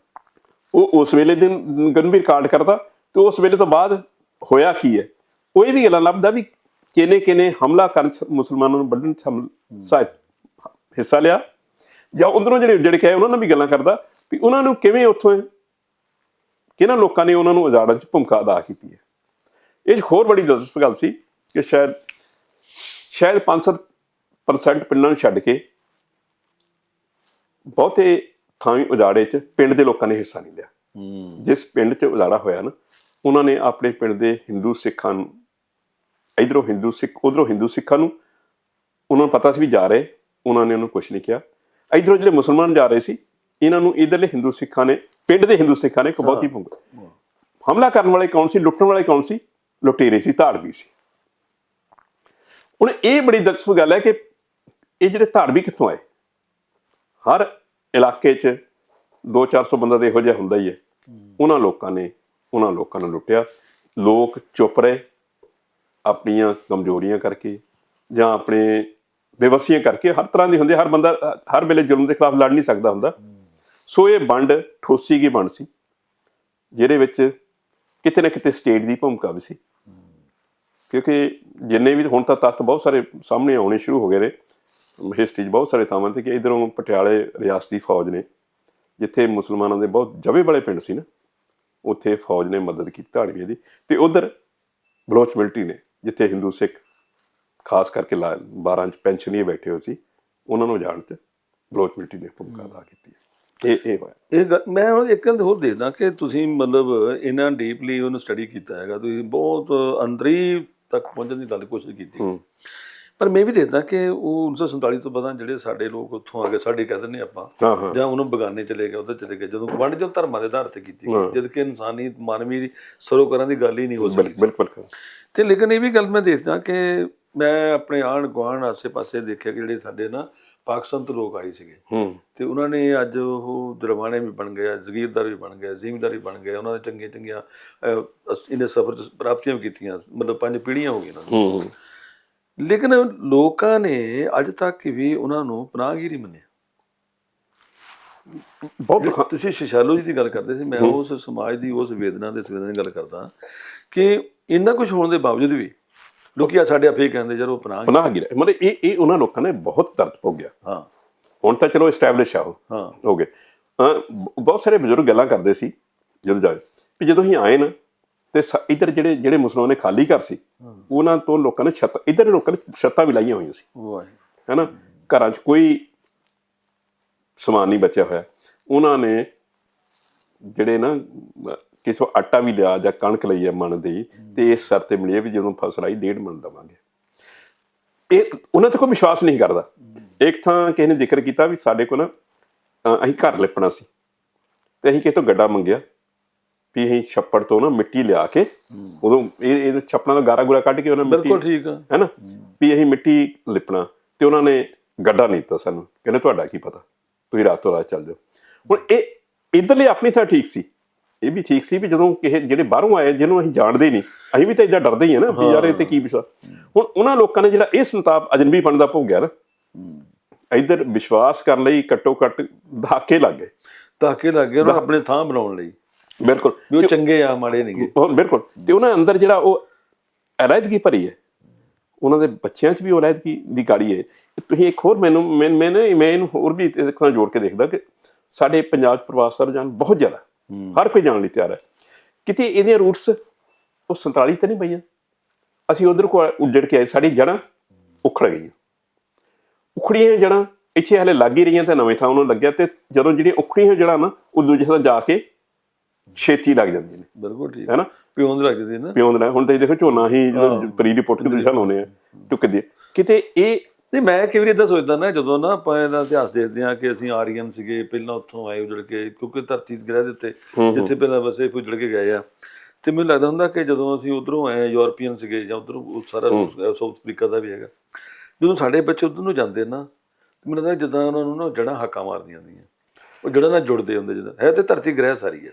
ਉਹ ਉਸ ਵੇਲੇ ਦੇ ਗਨ ਵੀ ਰਿਕਾਰਡ ਕਰਦਾ ਤੇ ਉਸ ਵੇਲੇ ਤੋਂ ਬਾਅਦ ਹੋਇਆ ਕੀ ਹੈ? ਉਹ ਇਹ ਵੀ ਗੱਲਾਂ ਲੱਭਦਾ ਵੀ ਕਿਨੇ ਕਿਨੇ ਹਮਲਾ ਕਰਨ 'ਚ ਮੁਸਲਮਾਨਾਂ ਨੂੰ ਵੱਢਣ 'ਚ ਹਿੱਸਾ ਲਿਆ ਜਾਂ ਉਧਰੋਂ ਜਿਹੜੇ ਉੱਜੜ ਕੇ ਆਏ ਉਹਨਾਂ ਨਾਲ ਵੀ ਗੱਲਾਂ ਕਰਦਾ ਵੀ ਉਹਨਾਂ ਨੂੰ ਕਿਵੇਂ ਉੱਥੋਂ ਕਿਹਨਾਂ ਲੋਕਾਂ ਨੇ ਉਹਨਾਂ ਨੂੰ ਉਜਾੜਨ 'ਚ ਭੂਮਿਕਾ ਅਦਾ ਕੀਤੀ ਹੈ? ਇਹ 'ਚ ਹੋਰ ਬੜੀ ਦਿਲਚਸਪ ਗੱਲ ਸੀ ਕਿ ਸ਼ਾਇਦ ਸ਼ਾਇਦ 5% ਪਿੰਡਾਂ ਨੂੰ ਛੱਡ ਕੇ ਬਹੁਤੇ ਥਾਂਵੀ ਉਜਾੜੇ 'ਚ ਪਿੰਡ ਦੇ ਲੋਕਾਂ ਨੇ ਹਿੱਸਾ ਨਹੀਂ ਲਿਆ। ਹੂੰ। ਜਿਸ ਪਿੰਡ 'ਚ ਉਜਾੜਾ ਹੋਇਆ ਨਾ ਉਹਨਾਂ ਨੇ ਆਪਣੇ ਪਿੰਡ ਦੇ ਹਿੰਦੂ ਸਿੱਖਾਂ ਨੂੰ ਇਧਰੋਂ ਹਿੰਦੂ ਸਿੱਖ ਉਧਰੋਂ ਹਿੰਦੂ ਸਿੱਖਾਂ ਨੂੰ ਉਹਨਾਂ ਨੂੰ ਪਤਾ ਸੀ ਵੀ ਜਾ ਰਹੇ ਉਹਨਾਂ ਨੇ ਉਹਨੂੰ ਕੁਝ ਨਹੀਂ ਕਿਹਾ। ਇਧਰੋਂ ਜਿਹੜੇ ਮੁਸਲਮਾਨ ਜਾ ਰਹੇ ਸੀ ਇਹਨਾਂ ਨੂੰ ਇਧਰਲੇ ਹਿੰਦੂ ਸਿੱਖਾਂ ਨੇ ਪਿੰਡ ਦੇ ਹਿੰਦੂ ਸਿੱਖਾਂ ਨੇ ਬਹੁਤੀ ਭੂਮਿਕਾ ਹਮਲਾ ਕਰਨ ਵਾਲੇ ਕੌਣ ਸੀ ਲੁੱਟਣ ਵਾਲੇ ਕੌਣ ਸੀ? ਲੁਟੇਰੇ ਸੀ ਧਾੜਵੀ ਸੀ। ਹੁਣ ਇਹ ਬੜੀ ਦਿਲਚਸਪ ਗੱਲ ਹੈ ਕਿ ਇਹ ਜਿਹੜੇ ਧਾੜਵੀ ਕਿੱਥੋਂ ਆਏ? ਹਰ ਇਲਾਕੇ 'ਚ 2-400 ਬੰਦਾ ਤੇ ਇਹੋ ਜਿਹਾ ਹੁੰਦਾ ਹੀ ਹੈ। ਉਹਨਾਂ ਲੋਕਾਂ ਨੇ ਉਹਨਾਂ ਲੋਕਾਂ ਨੂੰ ਲੁੱਟਿਆ। ਲੋਕ ਚੁੱਪ ਰਹੇ ਆਪਣੀਆਂ ਕਮਜ਼ੋਰੀਆਂ ਕਰਕੇ ਜਾਂ ਆਪਣੇ ਬੇਵਸੀਆਂ ਕਰਕੇ। ਹਰ ਤਰ੍ਹਾਂ ਦੀ ਹੁੰਦੀ ਹੈ, ਹਰ ਬੰਦਾ ਹਰ ਵੇਲੇ ਜ਼ੁਲਮ ਦੇ ਖਿਲਾਫ ਲੜ ਨਹੀਂ ਸਕਦਾ ਹੁੰਦਾ। ਸੋ ਇਹ ਵੰਡ ਠੋਸੀ ਕੀ ਵੰਡ ਸੀ? ਜਿਹਦੇ ਵਿੱਚ ਕਿਤੇ ਨਾ ਕਿਤੇ ਸਟੇਟ ਦੀ ਭੂਮਿਕਾ ਵੀ ਸੀ। ਕਿਉਂਕਿ ਜਿੰਨੇ ਵੀ ਹੁਣ ਤਾਂ ਤੱਥ ਬਹੁਤ ਸਾਰੇ ਸਾਹਮਣੇ ਆਉਣੇ ਸ਼ੁਰੂ ਹੋ ਗਏ ਨੇ। ਹਿਸਟਰੀ 'ਚ ਬਹੁਤ ਸਾਰੇ ਥਾਵਾਂ ਤੇ ਕਿ ਇਧਰੋਂ ਪਟਿਆਲੇ ਰਿਆਸਤੀ ਫੌਜ ਨੇ, ਜਿੱਥੇ ਮੁਸਲਮਾਨਾਂ ਦੇ ਬਹੁਤ ਜਵੇ ਵਾਲੇ ਪਿੰਡ ਸੀ ਨਾ, ਉੱਥੇ ਫੌਜ ਨੇ ਮਦਦ ਕੀਤੀ ਧਾੜਵੀਆਂ ਦੀ। ਤੇ ਉਧਰ ਬਲੋਚ ਮਿਲਟਰੀ ਨੇ, ਜਿੱਥੇ ਹਿੰਦੂ ਸਿੱਖ ਖਾਸ ਕਰਕੇ 12 ਚ ਪੈਨਸ਼ਨੀਏ ਬੈਠੇ ਹੋ ਸੀ, ਉਹਨਾਂ ਨੂੰ ਜਾਣ ਤੇ ਬਲੋਚ ਮਿਲਟਰੀ ਨੇ ਭੂਮਿਕਾ ਅਦਾ ਕੀਤੀ ਹੈ। ਇਹ ਇਹ ਹੋਇਆ। ਇਹ ਮੈਂ ਹੁਣ ਇੱਕ ਗੱਲ ਹੋਰ ਦੇਖਦਾ ਕਿ ਤੁਸੀਂ ਮਤਲਬ ਇਹਨਾਂ ਡੀਪਲੀ ਉਹਨੂੰ ਸਟੱਡੀ ਕੀਤਾ ਹੈਗਾ ਤੁਸੀਂ ਬਹੁਤ ਅੰਦਰੀ ਤੱਕ ਪਹੁੰਚਣ ਦੀ ਗੱਲ ਕੋਸ਼ਿਸ਼ ਕੀਤੀ। ਪਰ ਮੈਂ ਵੀ ਦੇਖਦਾ ਕਿ ਉਹ 1947 ਤੋਂ ਬਾਅਦ ਜਿਹੜੇ ਸਾਡੇ ਲੋਕ ਉੱਥੋਂ ਆ ਗਏ ਸਾਡੇ ਕਹਿ ਦਿੰਦੇ ਆਪਾਂ ਜਾਂ ਉਹਨੂੰ ਬਗਾਨੇ ਚਲੇ ਗਏ ਉਧਰ ਚਲੇ ਗਏ ਜਦੋਂ ਵੰਡ ਜੋ ਧਰਮਾਂ ਦੇ ਆਧਾਰ ਤੇ ਕੀਤੀ ਜਦ ਕਿ ਇਨਸਾਨੀ ਮਾਨਵੀ ਸਰੋਕਰਾਂ ਦੀ ਗੱਲ ਹੀ ਨਹੀਂ ਹੋ ਸਕਦੀ ਬਿਲ- ਬਿਲਕੁਲ ਤੇ ਲੇਕਿਨ ਇਹ ਵੀ ਗੱਲ ਮੈਂ ਦੇਖਦਾ ਕਿ ਮੈਂ ਆਪਣੇ ਆਣ ਗੁਆਂਢ ਆਸੇ-ਪਾਸੇ ਦੇਖਿਆ ਕਿ ਜਿਹੜੇ ਸਾਡੇ ਨਾ ਪਾਕਿਸਤਾਨ ਤੋਂ ਲੋਕ ਆਏ ਸੀਗੇ। ਹੂੰ। ਤੇ ਉਹਨਾਂ ਨੇ ਅੱਜ ਉਹ ਦਰਵਾਨੇ ਵੀ ਬਣ ਗਏ ਜ਼ਗੀਰਦਾਰ ਵੀ ਬਣ ਗਏ ਜ਼ਿਮੀਂਦਾਰ ਵੀ ਬਣ ਗਏ ਉਹਨਾਂ ਦੇ ਚੰਗੀਆਂ ਚੰਗੀਆਂ ਇਹਨੇ ਸਫਰ ਚ ਪ੍ਰਾਪਤੀਆਂ ਵੀ ਕੀਤੀਆਂ ਮਤਲਬ ਪੰਜ ਪੀੜ੍ਹੀਆਂ ਹੋ ਗਈਆਂ ਉਹਨਾਂ ਦੀਆਂ। ਹੂੰ ਲੇਕਿਨ ਲੋਕਾਂ ਨੇ ਅੱਜ ਤੱਕ ਵੀ ਉਹਨਾਂ ਨੂੰ ਪਨਾਹਗੀਰੀ ਮੰਨਿਆ। ਬਹੁਤ ਤੁਸੀਂ ਸ਼ਿਸ਼ਾਲੂ ਜੀ ਦੀ ਗੱਲ ਕਰਦੇ ਸੀ ਮੈਂ ਉਸ ਸਮਾਜ ਦੀ ਉਸ ਵੇਦਨਾ ਦੇ ਸੰਵੇਦਨਾ ਦੀ ਗੱਲ ਕਰਦਾ ਕਿ ਇੰਨਾ ਕੁਝ ਹੋਣ ਦੇ ਬਾਵਜੂਦ ਵੀ ਲੋਕੀ ਆ ਸਾਡੇ ਆਪੇ ਕਹਿੰਦੇ ਜਦੋਂ ਪਨਾਹ ਪਨਾਹ ਗਿਰਿਆ। ਮਤਲਬ ਇਹ ਇਹ ਉਹਨਾਂ ਲੋਕਾਂ ਨੇ ਬਹੁਤ ਦਰਦ ਭੋਗਿਆ ਹਾਂ। ਹੁਣ ਤਾਂ ਚਲੋ ਐਸਟੈਬਲਿਸ਼ ਆ ਉਹ। ਹਾਂ। ਹੋ ਗਏ। ਬਹੁਤ ਸਾਰੇ ਬਜ਼ੁਰਗ ਗੱਲਾਂ ਕਰਦੇ ਸੀ ਜਦੋਂ ਜਾਏ ਵੀ ਜਦੋਂ ਅਸੀਂ ਆਏ ਨਾ ਤੇ ਇੱਧਰ ਜਿਹੜੇ ਜਿਹੜੇ ਮੁਸਲਮਾਨ ਨੇ ਖਾਲੀ ਘਰ ਸੀ ਉਹਨਾਂ ਤੋਂ ਲੋਕਾਂ ਨੇ ਛੱਤ ਇੱਧਰ ਲੋਕਾਂ ਨੇ ਛੱਤਾਂ ਵੀ ਲਾਈਆਂ ਹੋਈਆਂ ਸੀ। ਵਾਹ ਹੈਨਾ? ਘਰਾਂ 'ਚ ਕੋਈ ਸਮਾਨ ਨਹੀਂ ਬਚਿਆ ਹੋਇਆ। ਉਹਨਾਂ ਨੇ ਜਿਹੜੇ ਨਾ ਕਿਥੋਂ ਆਟਾ ਵੀ ਲਿਆ ਜਾਂ ਕਣਕ ਲਈ ਹੈ ਮਣ ਦੀ ਤੇ ਇਸ ਸ਼ਰਤ ਤੇ ਮਿਲੀ ਹੈ ਵੀ ਜਦੋਂ ਫਸਲ ਆਈ ਡੇਢ ਮਣ ਦਵਾਂਗੇ। ਇਹ ਉਹਨਾਂ ਤੇ ਕੋਈ ਵਿਸ਼ਵਾਸ ਨਹੀਂ ਕਰਦਾ। ਇੱਕ ਥਾਂ ਕਿਸੇ ਨੇ ਜ਼ਿਕਰ ਕੀਤਾ ਵੀ ਸਾਡੇ ਕੋਲ ਅਸੀਂ ਘਰ ਲਿਪਣਾ ਸੀ ਤੇ ਅਸੀਂ ਕਿਸੇ ਤੋਂ ਗੱਡਾ ਮੰਗਿਆ ਵੀ ਅਸੀਂ ਛੱਪੜ ਤੋਂ ਨਾ ਮਿੱਟੀ ਲਿਆ ਕੇ ਉਦੋਂ ਇਹ ਇਹ ਛੱਪੜਾਂ ਦਾ ਗਾਰਾ ਗੁਰਾ ਕੱਢ ਕੇ ਉਹਨਾਂ ਮਿੱਟੀ ਬਿਲਕੁਲ ਠੀਕ ਆ। ਹੈਨਾ ਵੀ ਅਸੀਂ ਮਿੱਟੀ ਲਿਪਣਾ ਤੇ ਉਹਨਾਂ ਨੇ ਗੱਡਾ ਨਹੀਂ ਦਿੱਤਾ ਸਾਨੂੰ। ਕਹਿੰਦੇ ਤੁਹਾਡਾ ਕੀ ਪਤਾ? ਤੁਸੀਂ ਰਾਤੋਂ ਰਾਤ ਚੱਲ ਜਾਓ। ਹੁਣ ਇਹ ਇਧਰਲੇ ਆਪਣੀ ਥਾਂ ਠੀਕ ਸੀ। ਇਹ ਵੀ ਠੀਕ ਸੀ ਵੀ ਜਦੋਂ ਕਿਸੇ ਜਿਹੜੇ ਬਾਹਰੋਂ ਆਏ ਜਿਹਨੂੰ ਅਸੀਂ ਜਾਣਦੇ ਨਹੀਂ ਅਸੀਂ ਵੀ ਤਾਂ ਇਦਾਂ ਡਰਦੇ ਹੀ ਆ ਨਾ ਵੀ ਯਾਰ ਇਹ ਤੇ ਕੀ ਵਿਸ਼ਵਾਸ। ਹੁਣ ਉਹਨਾਂ ਲੋਕਾਂ ਨੇ ਜਿਹੜਾ ਇਹ ਸੰਤਾਪ ਅਜਨਬੀ ਦਾ ਭੋਗਿਆ ਨਾ ਇਧਰ ਵਿਸ਼ਵਾਸ ਕਰਨ ਲਈ ਘੱਟੋ ਘੱਟ ਧਾਕੇ ਲੱਗ ਗਏ। ਤਾਕੇ ਲੱਗ ਗਏ ਉਹਨਾਂ ਆਪਣੇ ਥਾਂ ਬਣਾਉਣ ਲਈ। ਬਿਲਕੁਲ। ਵੀ ਉਹ ਚੰਗੇ ਆ ਮਾੜੇ ਨਹੀਂਗੇ। ਹੋਰ ਬਿਲਕੁਲ। ਤੇ ਉਹਨਾਂ ਅੰਦਰ ਜਿਹੜਾ ਉਹ ਅਲੈਦਗੀ ਭਰੀ ਹੈ। ਉਹਨਾਂ ਦੇ ਬੱਚਿਆਂ 'ਚ ਵੀ ਉਹ ਅਲੈਦਗੀ ਦੀ ਗਾੜੀ ਹੈ। ਤੁਸੀਂ ਇੱਕ ਹੋਰ ਮੈਨੂੰ ਮੈਂ ਮੈਂ ਇਹਨੂੰ ਹੋਰ ਵੀ ਨਾਲ ਜੋੜ ਕੇ ਦੇਖਦਾ ਕਿ ਸਾਡੇ ਪੰਜਾਬ ਪ੍ਰਵਾਸ ਦਾ ਰੁਝਾਨ ਬਹੁਤ ਜ਼ਿਆਦਾ। ਹਰ ਕੋਈ ਜਾਣ ਲਈ ਤਿਆਰ ਹੈ। ਕਿਤੇ ਇਹਦੀਆਂ ਰੂਟਸ ਉਹ 47 ਤੇ ਨਹੀਂ ਪਈਆਂ? ਅਸੀਂ ਉਧਰ ਕੋ ਉੱਜੜ ਕੇ ਆਏ ਸਾਡੀ ਜੜ੍ਹਾਂ ਉਖੜ ਗਈਆਂ। ਉਖੜੀਆਂ ਜੜ੍ਹਾਂ ਇੱਥੇ ਹਲੇ ਲੱਗ ਹੀ ਰਹੀਆਂ ਤੇ ਨਵੇਂ ਥਾਂ ਉਹਨੂੰ ਲੱਗਿਆ ਤੇ ਜਦੋਂ ਜਿਹੜੀਆਂ ਉਖੜੀਆਂ ਜੜ੍ਹਾਂ ਨਾ ਉਹ ਦੂਜੇ ਥਾਂ ਜਾ ਕੇ ਛੇਤੀ ਲੱਗ ਜਾਂਦੀਆਂ ਨੇ। ਬਿਲਕੁਲ ਠੀਕ। ਹੈਨਾ? ਪਿਓਂ ਦੇ ਲੱਗਦੇ ਨਾ। ਪਿਉਂਦ ਨੇ। ਹੁਣ ਤਾਂ ਇਹ ਦੇਖੋ ਝੋਨਾ ਹੀ ਜਦੋਂ ਪਰੀ ਦੀ ਪੁੱਟ ਕੇ ਦੂਜਾ ਲਾਉਨੇ ਆ ਟੁੱਕਦੇ ਕਿਤੇ ਇਹ ਤੇ ਮੈਂ ਕਈ ਵਾਰੀ ਇਦਾਂ ਸੋਚਦਾ ਨਾ ਜਦੋਂ ਨਾ ਆਪਾਂ ਇਹਦਾ ਇਤਿਹਾਸ ਦੇਖਦੇ ਹਾਂ ਕਿ ਅਸੀਂ ਆਰੀਅਨ ਸੀਗੇ ਪਹਿਲਾਂ ਉੱਥੋਂ ਆਏ ਉਜੜ ਕੇ ਕਿਉਂਕਿ ਧਰਤੀ ਦੇ ਗ੍ਰਹਿ ਦੇ ਉੱਤੇ ਜਿੱਥੇ ਪਹਿਲਾਂ ਵਸੇ ਉਜੜ ਕੇ ਗਏ ਆ। ਤੇ ਮੈਨੂੰ ਲੱਗਦਾ ਹੁੰਦਾ ਕਿ ਜਦੋਂ ਅਸੀਂ ਉਧਰੋਂ ਆਏ ਯੂਰਪੀਅਨ ਸੀਗੇ ਜਾਂ ਉਧਰੋਂ ਸਾਰਾ ਸਾਊਥ ਅਫਰੀਕਾ ਦਾ ਵੀ ਹੈਗਾ। ਜਦੋਂ ਸਾਡੇ ਬੱਚੇ ਉਧਰ ਨੂੰ ਜਾਂਦੇ ਨਾ ਤੇ ਮੈਨੂੰ ਲੱਗਦਾ ਜਿੱਦਾਂ ਉਹਨਾਂ ਨੂੰ ਨਾ ਜੜਾਂ ਹਾਕਾਂ ਮਾਰਦੀਆਂ ਹੁੰਦੀਆਂ। ਉਹ ਜੜਾਂ ਨਾਲ ਜੁੜਦੇ ਹੁੰਦੇ ਜਿੱਦਾਂ। ਹੈ ਤੇ ਧਰਤੀ ਗ੍ਰਹਿ ਸਾਰੀ ਹੈ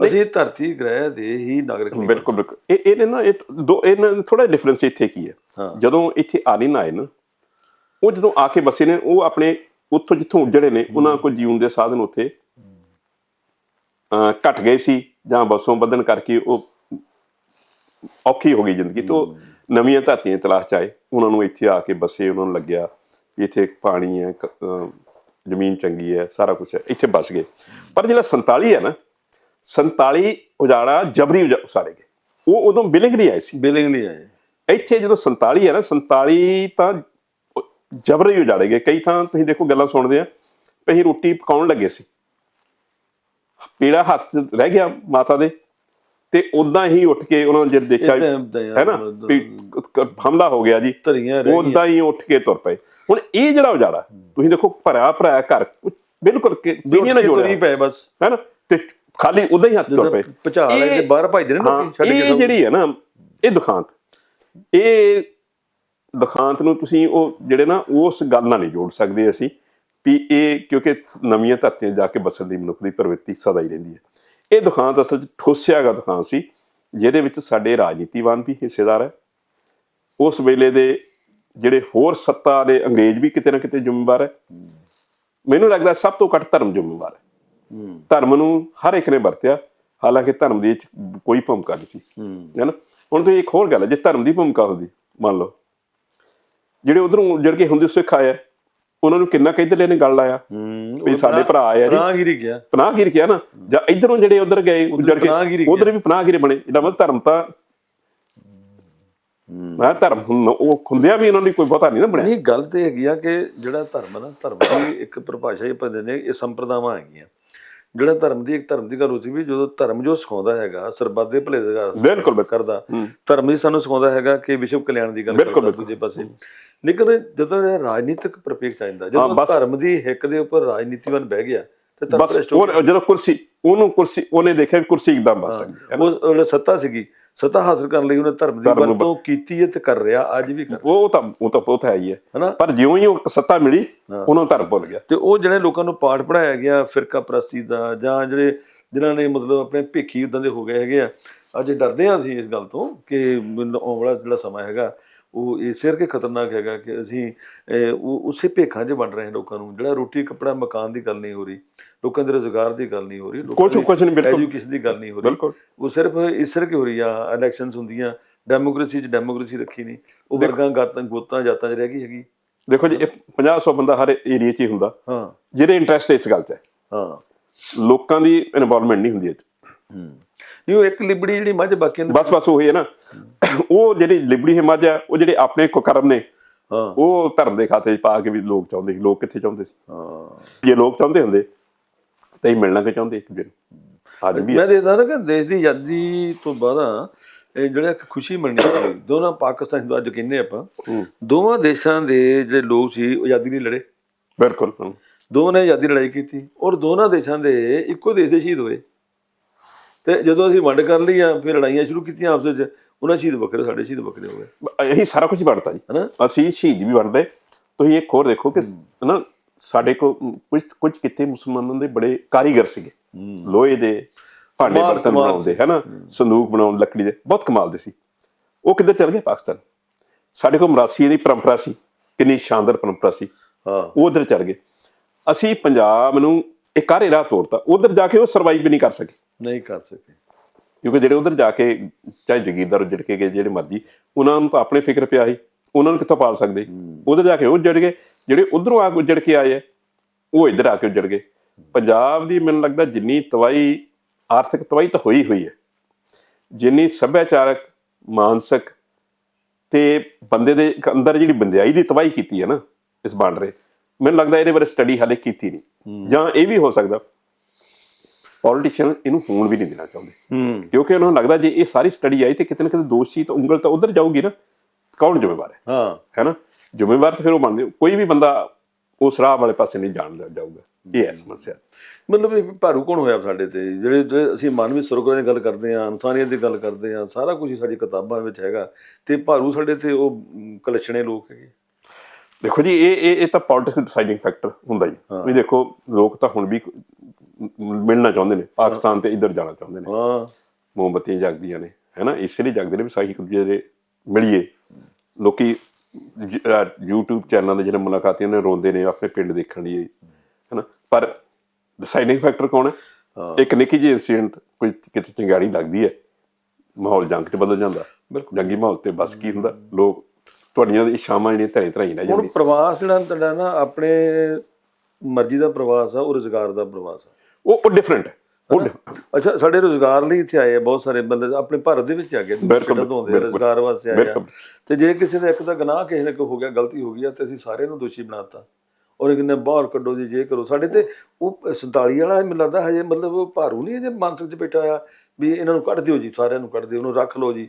ਅਸੀਂ ਧਰਤੀ ਗ੍ਰਹਿ ਦੇ ਹੀ ਨਾਗਰਿਕ ਨਹੀਂ। ਬਿਲਕੁਲ ਬਿਲਕੁਲ। ਇਹ ਇਹਨੇ ਨਾ ਇਹ ਦੋ ਇਹਨਾਂ ਥੋੜਾ ਡਿਫਰੈਂਸ ਇੱਥੇ ਕੀ ਹੈ? ਹਾਂ। ਜਦੋਂ ਇੱਥੇ ਆਲੀਨ ਆਏ ਨਾ ਉਹ ਜਦੋਂ ਆ ਕੇ ਬਸੇ ਨੇ ਉਹ ਆਪਣੇ ਉੱਥੋਂ ਜਿੱਥੋਂ ਉੱਜੜੇ ਨੇ ਉਹਨਾਂ ਕੋਲ ਜੀਉਣ ਦੇ ਸਾਧਨ ਉੱਥੇ ਘਟ ਗਏ ਸੀ ਜਾਂ ਬਸੋਂ ਵਧਣ ਕਰਕੇ ਉਹ ਔਖੀ ਹੋ ਗਈ ਜ਼ਿੰਦਗੀ ਤੋਂ ਨਵੀਆਂ ਧਰਤੀਆਂ ਤਲਾਸ਼ ਚ ਆਏ। ਉਹਨਾਂ ਨੂੰ ਇੱਥੇ ਆ ਕੇ ਬਸੇ ਉਹਨਾਂ ਨੂੰ ਲੱਗਿਆ ਇੱਥੇ ਪਾਣੀ ਹੈ ਜ਼ਮੀਨ ਚੰਗੀ ਹੈ ਸਾਰਾ ਕੁਝ ਹੈ। ਇੱਥੇ ਬਸ ਗਏ। ਪਰ ਜਿਹੜਾ 47 ਹੈ ਨਾ 47 ਉਜਾੜਾ ਜਬਰੀ ਉਸਾਰੇ ਗਏ। ਉਹ ਉਦੋਂ ਬਿਲਿੰਗ ਨਹੀਂ ਆਏ ਸੀ। ਬਿਲਿੰਗ ਨਹੀਂ ਆਏ। ਇੱਥੇ ਜਦੋਂ 47 ਹੈ ਨਾ 47 ਤਾਂ ਜਬਰੀ ਉਜਾੜੇ ਗਏ। ਕਈ ਥਾਂ ਤੁਸੀਂ ਦੇਖੋ ਗੱਲਾਂ ਸੁਣਦੇ ਆ ਅਸੀਂ ਰੋਟੀ ਪਕਾਉਣ ਲੱਗੇ ਸੀ। ਪੀੜਾ ਹੱਥ ਰਹਿ ਗਿਆ ਮਾਤਾ ਦੇ ਤੇ ਉਦਾਂ ਹੀ ਉੱਠ ਕੇ ਉਹਨਾਂ ਨੇ ਜਦ ਦੇਖਿਆ ਹੈ ਨਾ ਹਮਲਾ ਹੋ ਗਿਆ ਜੀ। ਉਦਾਂ ਹੀ ਉੱਠ ਕੇ ਤੁਰ ਪਏ। ਹੁਣ ਇਹ ਜਿਹੜਾ ਉਜਾੜਾ ਤੁਸੀਂ ਦੇਖੋ ਭਰਾ ਭਰਾ ਘਰ ਬਿਲਕੁਲ ਪੀੜੀਆਂ ਨਾਲ ਜੋੜਿਆ। ਪਏ ਬਸ। ਹੈ ਨਾ ਤੇ ਖਾਲੀ ਉਦਾਂ ਹੀ ਹੱਥ ਤੁਰ ਪਏ। ਹੈ ਤੇ ਬਾਹਰ ਭਜਦੇ ਨੇ ਹਾਂ ਛੱਡ ਕੇ ਇਹ। ਜਿਹੜੀ ਹੈ ਨਾ ਇਹ ਦੁਖਾਂਤ। ਇਹ ਦੁਖਾਂਤ ਨੂੰ ਤੁਸੀਂ ਉਹ ਜਿਹੜੇ ਨਾ ਉਸ ਗੱਲ ਨਾਲ ਨਹੀਂ ਜੋੜ ਸਕਦੇ ਅਸੀਂ ਵੀ ਇਹ ਕਿਉਂਕਿ ਨਵੀਆਂ ਧਰਤੀਆਂ ਜਾ ਕੇ ਬਸਣ ਦੀ ਮਨੁੱਖ ਦੀ ਪ੍ਰਵਿਰਤੀ ਸਦਾ ਹੀ ਰਹਿੰਦੀ ਹੈ। ਇਹ ਦੁਖਾਂਤ ਅਸਲ 'ਚ ਠੋਸਿਆ ਗਾ ਦੁਖਾਂਤ ਸੀ ਜਿਹਦੇ ਵਿੱਚ ਸਾਡੇ ਰਾਜਨੀਤੀਵਾਨ ਵੀ ਹਿੱਸੇਦਾਰ ਹੈ। ਉਸ ਵੇਲੇ ਦੇ ਜਿਹੜੇ ਹੋਰ ਸੱਤਾ ਦੇ ਅੰਗਰੇਜ਼ ਵੀ ਕਿਤੇ ਨਾ ਕਿਤੇ ਜ਼ਿੰਮੇਵਾਰ ਹੈ। ਮੈਨੂੰ ਲੱਗਦਾ ਸਭ ਤੋਂ ਘੱਟ ਧਰਮ ਜ਼ਿੰਮੇਵਾਰ ਹੈ। ਧਰਮ ਨੂੰ ਹਰ ਇੱਕ ਨੇ ਵਰਤਿਆ ਹਾਲਾਂਕਿ ਧਰਮ ਦੀ ਕੋਈ ਭੂਮਿਕਾ ਨਹੀਂ ਸੀ। ਹੂੰ। ਹੈ ਨਾ ਹੁਣ ਤੇ ਇੱਕ ਹੋਰ ਗੱਲ ਹੈ ਜੇ ਧਰਮ ਦੀ ਭੂਮਿਕਾ ਹੁੰਦੀ ਮੰਨ ਲਓ ਜਿਹੜੇ ਉਧਰੋਂ ਜੜ ਕੇ ਹੁੰਦੇ ਸਿੱਖ ਆਏ ਉਹਨਾਂ ਨੂੰ ਕਿੰਨਾ ਕਿੱਧਰਲੇ ਨੇ ਗੱਲ ਲਾਇਆ? ਹੂੰ ਵੀ ਸਾਡੇ ਭਰਾ ਆਏ ਆ ਜੀ। ਰਾਹਗੀਰੀ ਗਿਆ। ਪਨਾਹਗੀਰ ਕਿਹਾ ਨਾ? ਜਾਂ ਇਧਰੋਂ ਜਿਹੜੇ ਉਧਰ ਗਏ ਜੜ ਕੇ ਪਨਾਹਗੀਰੀ ਉਧਰ ਵੀ ਪਨਾਹਗੀਰ ਬਣੇ। ਇਹਦਾ ਮਤਲਬ ਧਰਮ ਤਾਂ ਮੈਂ ਧਰਮ ਉਹ ਹੁੰਦਿਆਂ ਵੀ ਉਹਨਾਂ ਦੀ ਕੋਈ ਪਤਾ ਨਹੀਂ ਨਾ ਬਣਿਆ। ਨਹੀਂ ਗੱਲ ਤੇ ਹੈਗੀ ਆ ਕਿ ਜਿਹੜਾ ਧਰਮ ਨਾ ਧਰਮ ਦੀ ਇੱਕ ਪਰਿਭਾਸ਼ਾ ਹੀ ਆਪਾਂ ਦਿੰਦੇ ਨੇ ਇਹ ਸੰਪਰਦਾਵਾਂ ਹੈਗੀਆਂ। ਜਿਹੜਾ ਧਰਮ ਦੀ ਇੱਕ ਧਰਮ ਦੀ ਗੱਲ ਹੁੰਦੀ ਵੀ ਜਦੋਂ ਧਰਮ ਜੋ ਸਿਖਾਉਂਦਾ ਹੈਗਾ ਸਰਬੱਤ ਦੇ ਭਲੇ ਦਾ ਬਿਲਕੁਲ। ਕਰਦਾ ਧਰਮ ਹੀ ਸਾਨੂੰ ਸਿਖਾਉਂਦਾ ਹੈਗਾ ਕਿ ਵਿਸ਼ਵ ਕਲਿਆਣ ਦੀ ਗੱਲ ਬਿਲਕੁਲ, ਕਰਦਾ ਦੂਜੇ ਪਾਸੇ ਲੇਕਿਨ ਜਦੋਂ ਇਹ ਰਾਜਨੀਤਿਕ ਪ੍ਰਪੇਖ ਆਇੰਦਾ ਜਦੋਂ। ਧਰਮ ਦੀ ਹਿੱਕ ਦੇ ਉੱਪਰ ਰਾਜਨੀਤੀਵਾਨ ਬਹਿ ਗਿਆ ਤੇ ਬਸ ਉਹ ਜਦੋਂ ਕੁਰਸੀ ਉਹਨੂੰ ਕੁਰਸੀ ਉਹਨੇ ਦੇਖਿਆ ਕੁਰਸੀ ਇੱਕਦਮ ਬਸ। ਉਹ ਸੱਤਾ ਸੀਗੀ। ਸੱਤਾ ਹਾਸਲ ਕਰਨ ਲਈ ਉਹਨੇ ਧਰਮ ਦੀ ਵਰਤੋਂ ਕੀਤੀ ਹੈ ਤੇ ਕਰ ਰਿਹਾ ਅੱਜ ਵੀ ਕਰ ਉਹ ਤਾਂ ਉਹ ਤਾਂ ਬਹੁਤ ਹੈ ਹੀ ਪਰ ਜਿਉਂ ਹੀ ਉਹ ਸੱਤਾ ਮਿਲੀ ਉਹਨਾਂ ਧਰਮ ਭੁੱਲ ਗਿਆ। ਤੇ ਉਹ ਜਿਹੜੇ ਲੋਕਾਂ ਨੂੰ ਪਾਠ ਪੜਾਇਆ ਗਿਆ ਫਿਰਕਾ ਪ੍ਰਸਤੀ ਦਾ ਜਾਂ ਜਿਹੜੇ ਜਿਨ੍ਹਾਂ ਨੇ ਮਤਲਬ ਆਪਣੇ ਭੇਖੀ ਉਦਾਂ ਦੇ ਹੋ ਗਏ ਹੈਗੇ ਆ ਅੱਜ ਡਰਦੇ ਆ ਅਸੀਂ ਇਸ ਗੱਲ ਤੋਂ ਕਿ ਆਉਣ ਵਾਲਾ ਜਿਹੜਾ ਸਮਾਂ ਹੈਗਾ ਉਹ ਇਸ ਕਰਕੇ ਖਤਰਨਾਕ ਹੈਗਾ ਕਿ ਅਸੀਂ ਉਸੇ ਭੇਖਾਂ 'ਚ ਬਣ ਰਹੇ ਹਾਂ ਲੋਕਾਂ ਨੂੰ। ਜਿਹੜਾ ਰੋਟੀ ਕੱਪੜਾ ਮਕਾਨ ਦੀ ਗੱਲ ਨਹੀਂ ਹੋ ਰਹੀ ਲੋਕਾਂ ਦੇ ਰੋਜ਼ਗਾਰ ਦੀ ਗੱਲ ਨਹੀਂ ਹੋ ਰਹੀ ਕੁਛ ਕੁਛ ਨਹੀਂ ਬਿਲਕੁਲ। ਐਜੂਕੇਸ਼ਨ ਦੀ ਗੱਲ ਨਹੀਂ ਹੋ ਰਹੀ। ਉਹ ਸਿਰਫ ਇਸ ਕਰਕੇ ਹੋ ਰਹੀ ਆ ਇਲੈਕਸ਼ਨਸ ਹੁੰਦੀਆਂ ਡੈਮੋਕ੍ਰੇਸੀ 'ਚ ਡੈਮੋਕ੍ਰੇਸੀ ਰੱਖੀ ਨਹੀਂ। ਉਹ ਵਰਗਾਂ ਗਾਤਾਂ ਗੋਤਾਂ ਜਾਤਾਂ 'ਚ ਰਹਿ ਗਈ ਹੈਗੀ। ਦੇਖੋ ਜੀ ਇਹ 50 100 ਬੰਦਾ ਹਰ ਏਰੀਆ 'ਚ ਹੀ ਹੁੰਦਾ। ਹਾਂ। ਜਿਹਦੇ ਇੰਟਰਸਟ ਇਸ ਗੱਲ 'ਚ ਹੈ। ਹਾਂ। ਲੋਕਾਂ ਦੀ ਇਨਵੋਲਵਮੈਂਟ ਨਹੀਂ ਹੁੰਦੀ ਇਹ 'ਚ। ਹੂੰ। ਨਹੀਂ ਉਹ ਇੱਕ ਲਿਬੜੀ ਜਿਹੜੀ ਮੱਝ ਬਾਕੀਆਂ ਦੇ ਬਸ ਬਸ ਉਹ ਹੈ ਨਾ। ਉਹ ਜਿਹੜੀ ਲਿਬੜੀ ਹੈ ਮੱਝ ਹੈ ਉਹ ਜਿਹੜੇ ਆਪਣੇ ਕੁਕਰਮ ਨੇ ਹਾਂ। ਉਹ ਧਰਮ ਦੇ ਖਾਤੇ 'ਚ ਪਾ ਕੇ ਵੀ ਲੋਕ ਚਾਹੁੰਦੇ ਸੀ। ਲੋਕ ਕਿੱਥੇ ਚਾਹੁੰਦੇ ਸੀ? ਹਾਂ। ਜੇ ਲੋਕ ਚਾਹੁੰਦੇ ਹੁੰਦੇ ਤਾਂ ਹੀ ਮਿਲਣਾ ਕਿ ਚਾਹੁੰਦੇ ਇੱਕ ਦੂਜੇ ਨੂੰ ਅੱਜ ਵੀ। ਮੈਂ ਦੇਖਦਾ ਨਾ ਕਿ ਦੇਸ਼ ਦੀ ਆਜ਼ਾਦੀ ਤੋਂ ਬਾਅਦ ਇਹ ਜਿਹੜਾ ਇੱਕ ਖੁਸ਼ੀ ਮਿਲਣੀ ਦੋਨਾਂ ਪਾਕਿਸਤਾਨ ਹਿੰਦੂ ਅੱਜ ਕਹਿੰਦੇ ਆਪਾਂ ਦੋਵਾਂ ਦੇਸ਼ਾਂ ਦੇ ਜਿਹੜੇ ਲੋਕ ਸੀ ਉਹ ਆਜ਼ਾਦੀ ਲਈ ਲੜੇ। ਬਿਲਕੁਲ। ਦੋਵਾਂ ਨੇ ਆਜ਼ਾਦੀ ਲੜਾਈ ਕੀਤੀ ਔਰ ਦੋਨਾਂ ਦੇਸ਼ਾਂ ਦੇ ਇੱਕੋ ਦੇਸ਼ ਦੇ ਸ਼ਹੀਦ ਹੋਏ। ਤੇ ਜਦੋਂ ਅਸੀਂ ਵੰਡ ਕਰ ਲਈ ਆ ਫਿਰ ਲੜਾਈਆਂ ਸ਼ੁਰੂ ਕੀਤੀਆਂ ਆਪਸ ਵਿੱਚ ਉਹਨਾਂ ਸ਼ਹੀਦ ਵੱਖਰੇ ਸਾਡੇ ਸ਼ਹੀਦ ਵੱਖਰੇ ਹੋ ਗਏ। ਇਹੀ ਸਾਰਾ ਕੁਝ ਬਣਦਾ ਜੀ। ਹਨਾ? ਅਸੀਂ ਸ਼ਹੀਦ ਵੀ ਬਣਦੇ ਤੁਸੀਂ ਇੱਕ ਹੋਰ ਦੇਖੋ ਕਿ ਨਾ ਸਾਡੇ ਕੋ ਕੁਝ ਕੁਝ ਕਿਤੇ ਮੁਸਲਮਾਨਾਂ ਦੇ ਬੜੇ ਕਾਰੀਗਰ ਸੀਗੇ। ਲੋਹੇ ਦੇ ਭਾਂਡੇ ਬਰਤਨ ਬਣਾਉਂਦੇ ਹੈਨਾ? ਸੰਦੂਕ ਬਣਾਉਣ ਲੱਕੜੀ ਦੇ ਬਹੁਤ ਕਮਾਲ ਦੇ ਸੀ। ਉਹ ਕਿੱਧਰ ਚਲ ਗਏ? ਪਾਕਿਸਤਾਨ। ਸਾਡੇ ਕੋਲ ਮਰਾਸੀ ਦੀ ਪਰੰਪਰਾ ਸੀ। ਕਿੰਨੀ ਸ਼ਾਨਦਾਰ ਪਰੰਪਰਾ ਸੀ। ਹਾਂ। ਉਹ ਉਧਰ ਚਲ ਗਏ। ਅਸੀਂ ਪੰਜਾਬ ਨੂੰ ਇੱਕ ਕਾਰੇ ਰਾਹ ਤੋਰਤਾ ਉਧਰ ਜਾ ਕੇ ਉਹ ਸਰਵਾਈਵ ਵੀ ਨਹੀਂ ਕਰ ਸਕੇ। ਨਹੀਂ ਕਰ ਸਕੇ। ਕਿਉਂਕਿ ਜਿਹੜੇ ਉਧਰ ਜਾ ਕੇ ਚਾਹੇ ਜਗੀਰਦਾਰ ਉੱਜੜ ਕੇ ਗਏ ਜਿਹੜੇ ਮਰਜ਼ੀ ਉਹਨਾਂ ਨੂੰ ਤਾਂ ਆਪਣੇ ਫਿਕਰ ਪਿਆ ਸੀ। ਉਹਨਾਂ ਨੂੰ ਕਿੱਥੋਂ ਪਾਲ ਸਕਦੇ? ਉਧਰ ਜਾ ਕੇ ਉਹ ਉੱਜੜ ਗਏ। ਜਿਹੜੇ ਉਧਰੋਂ ਆ ਕੇ ਉੱਜੜ ਕੇ ਆਏ ਉਹ ਇੱਧਰ ਆ ਕੇ ਉੱਜੜ ਗਏ। ਪੰਜਾਬ ਦੀ ਮੈਨੂੰ ਲੱਗਦਾ ਜਿੰਨੀ ਤਵਾਈ ਆਰਥਿਕ ਤਵਾਈ ਤਾਂ ਹੋਈ ਹੋਈ ਹੈ। ਜਿੰਨੀ ਸੱਭਿਆਚਾਰਕ ਮਾਨਸਿਕ ਤੇ ਬੰਦੇ ਦੇ ਅੰਦਰ ਜਿਹੜੀ ਬੰਦਿਆਈ ਦੀ ਤਬਾਈ ਕੀਤੀ ਹੈ ਨਾ ਇਸ ਬਾਂਡਰੇ ਮੈਨੂੰ ਲੱਗਦਾ ਇਹਦੇ ਬਾਰੇ ਸਟੱਡੀ ਹਾਲੇ ਕੀਤੀ ਨਹੀਂ। ਜਾਂ ਇਹ ਵੀ ਹੋ ਸਕਦਾ ਪੋਲੀਟੀਸ਼ੀਅਨ ਇਹਨੂੰ ਹੋਣ ਵੀ ਨਹੀਂ ਦੇਣਾ ਚਾਹੁੰਦੇ। ਕਿਉਂਕਿ ਉਹਨਾਂ ਨੂੰ ਲੱਗਦਾ ਜੇ ਇਹ ਸਾਰੀ ਸਟੱਡੀ ਆਈ ਤੇ ਕਿਤੇ ਨਾ ਕਿਤੇ ਦੋਸ਼ੀ ਤਾਂ ਉਂਗਲ ਤਾਂ ਉਧਰ ਜਾਊਗੀ ਨਾ। ਕੌਣ ਜ਼ਿੰਮੇਵਾਰ ਹੈ? ਹਾਂ। ਹੈ ਨਾ ਜ਼ਿੰਮੇਵਾਰ ਤਾਂ ਫਿਰ ਉਹ ਮੰਨਦੇ ਕੋਈ ਵੀ ਬੰਦਾ ਉਸ ਰਾਹ ਵਾਲੇ ਪਾਸੇ ਨਹੀਂ ਜਾਣ ਲੱਗ ਜਾਊਗਾ। ਇਹ ਹੈ ਸਮੱਸਿਆ। ਮਤਲਬ ਇਹ ਭਾਰੂ ਕੌਣ ਹੋਇਆ ਸਾਡੇ ਤੇ? ਜਿਹੜੇ ਜਿਹੜੇ ਅਸੀਂ ਮਾਨਵੀ ਸੁਰਗਾਂ ਦੀ ਗੱਲ ਕਰਦੇ ਹਾਂ ਇਨਸਾਨੀਅਤ ਦੀ ਗੱਲ ਕਰਦੇ ਹਾਂ ਸਾਰਾ ਕੁਝ ਹੀ ਸਾਡੀ ਕਿਤਾਬਾਂ ਵਿੱਚ ਹੈਗਾ। ਤੇ ਭਾਰੂ ਸਾਡੇ ਤੇ ਉਹ ਮ, ਕਲਸ਼ਣੇ ਲੋਕ ਹੈਗੇ। ਦੇਖੋ ਜੀ ਇਹ ਇਹ ਇਹ ਤਾਂ ਪੋਲਿਟਿਕਸ ਡਿਸਾਈਡਿੰਗ ਫੈਕਟਰ ਹੁੰਦਾ ਜੀ ਵੀ ਦੇਖੋ ਲੋਕ ਤਾਂ ਹੁਣ ਵੀ ਮਿਲਣਾ ਚਾਹੁੰਦੇ ਨੇ ਪਾਕਿਸਤਾਨ ਤੇ ਇੱਧਰ ਜਾਣਾ ਚਾਹੁੰਦੇ ਨੇ। ਹਾਂ। ਮੋਮਬੱਤੀਆਂ ਜਗਦੀਆਂ ਨੇ ਹੈਨਾ? ਇਸੇ ਲਈ ਜਗਦੇ ਨੇ ਵੀ ਸਾਹੀ ਇੱਕ ਦੂਜੇ ਦੇ ਮਿਲੀਏ। ਲੋਕੀ YouTube ਚੈਨਲਾਂ ਦੇ ਜਿਹੜੇ ਮੁਲਾਕਾਤੀਆਂ ਨੇ ਰੋਂਦੇ ਨੇ ਆਪਣੇ ਪਿੰਡ ਦੇਖਣ ਲਈ ਹੈਨਾ? ਪਰ ਡਿਸਾਈਡਿੰਗ ਫੈਕਟਰ ਕੌਣ ਹੈ? ਇੱਕ ਨਿੱਕੀ ਜਿਹੀ ਇਨਸੀਡੈਂਟ ਕੋਈ ਕਿਤੇ ਚੰਗਿਆੜੀ ਲੱਗਦੀ ਹੈ ਮਾਹੌਲ ਜੰਗ 'ਚ ਬਦਲ ਜਾਂਦਾ। ਬਿਲਕੁਲ। ਜੰਗੀ ਮਾਹੌਲ ਤੇ ਬਸ ਕੀ ਹੁੰਦਾ? ਲੋਕ ਤੁਹਾਡੀਆਂ ਇਸ਼ਾਵਾਂ ਜਿਹੜੀਆਂ ਧਰੇ ਧਰਾਈ ਰਹਿ ਹੁਣ ਜਾਂਦੀਆਂ। ਪ੍ਰਵਾਸ ਜਿਹੜਾ ਤੁਹਾਡਾ ਨਾ ਆਪਣੇ ਮਰਜ਼ੀ ਦਾ ਪ੍ਰਵਾਸ ਆ ਉਹ ਰੋਜ਼ਗਾਰ ਦਾ ਪ੍ਰਵਾਸ ਆ। ਉਹ ਉਹ ਡਿਫਰੈਂਟ ਹੈ। ਉਹ ਅੱਛਾ ਸਾਡੇ ਰੋਜ਼ਗਾਰ ਲਈ ਇੱਥੇ ਆਏ ਆ ਬਹੁਤ ਸਾਰੇ ਬੰਦੇ ਆਪਣੇ ਭਾਰਤ ਦੇ ਵਿੱਚ ਆ ਗਏ। ਬਿਲਕੁਲ, ਬਿਲਕੁਲ। ਰੋਜ਼ਗਾਰ ਵਾਸਤੇ ਆਏ ਆ। ਬਿਲਕੁਲ। ਤੇ ਜੇ ਕਿਸੇ ਦਾ ਇੱਕ ਦਾ ਗੁਨਾਹ ਕਿਸੇ ਨੇ ਕੋਈ ਹੋ ਗਿਆ ਗਲਤੀ ਹੋ ਗਈ ਆ ਤੇ ਅਸੀਂ ਸਾਰਿਆਂ ਨੂੰ ਦੋਸ਼ੀ ਬਣਾਤਾ। ਔਰ ਕਿੰਨੇ ਬਾਹਰ ਕੱਢੋ ਜੀ ਜੇ ਕਰੋ। ਸਾਡੇ ਤੇ ਉਹ 47 ਵਾਲਾ ਮੈਨੂੰ ਲੱਗਦਾ ਹਜੇ ਮਤਲਬ ਉਹ ਭਾਰੂ ਨਹੀਂ ਜੇ ਮਾਨਸਿਕ ਚ ਬੈਠਾ ਆ ਵੀ ਇਹਨਾਂ ਨੂੰ ਕੱਢ ਦਿਓ ਜੀ ਸਾਰਿਆਂ ਨੂੰ ਕੱਢ ਦਿਓ ਉਹਨੂੰ ਰੱਖ ਲਓ ਜੀ।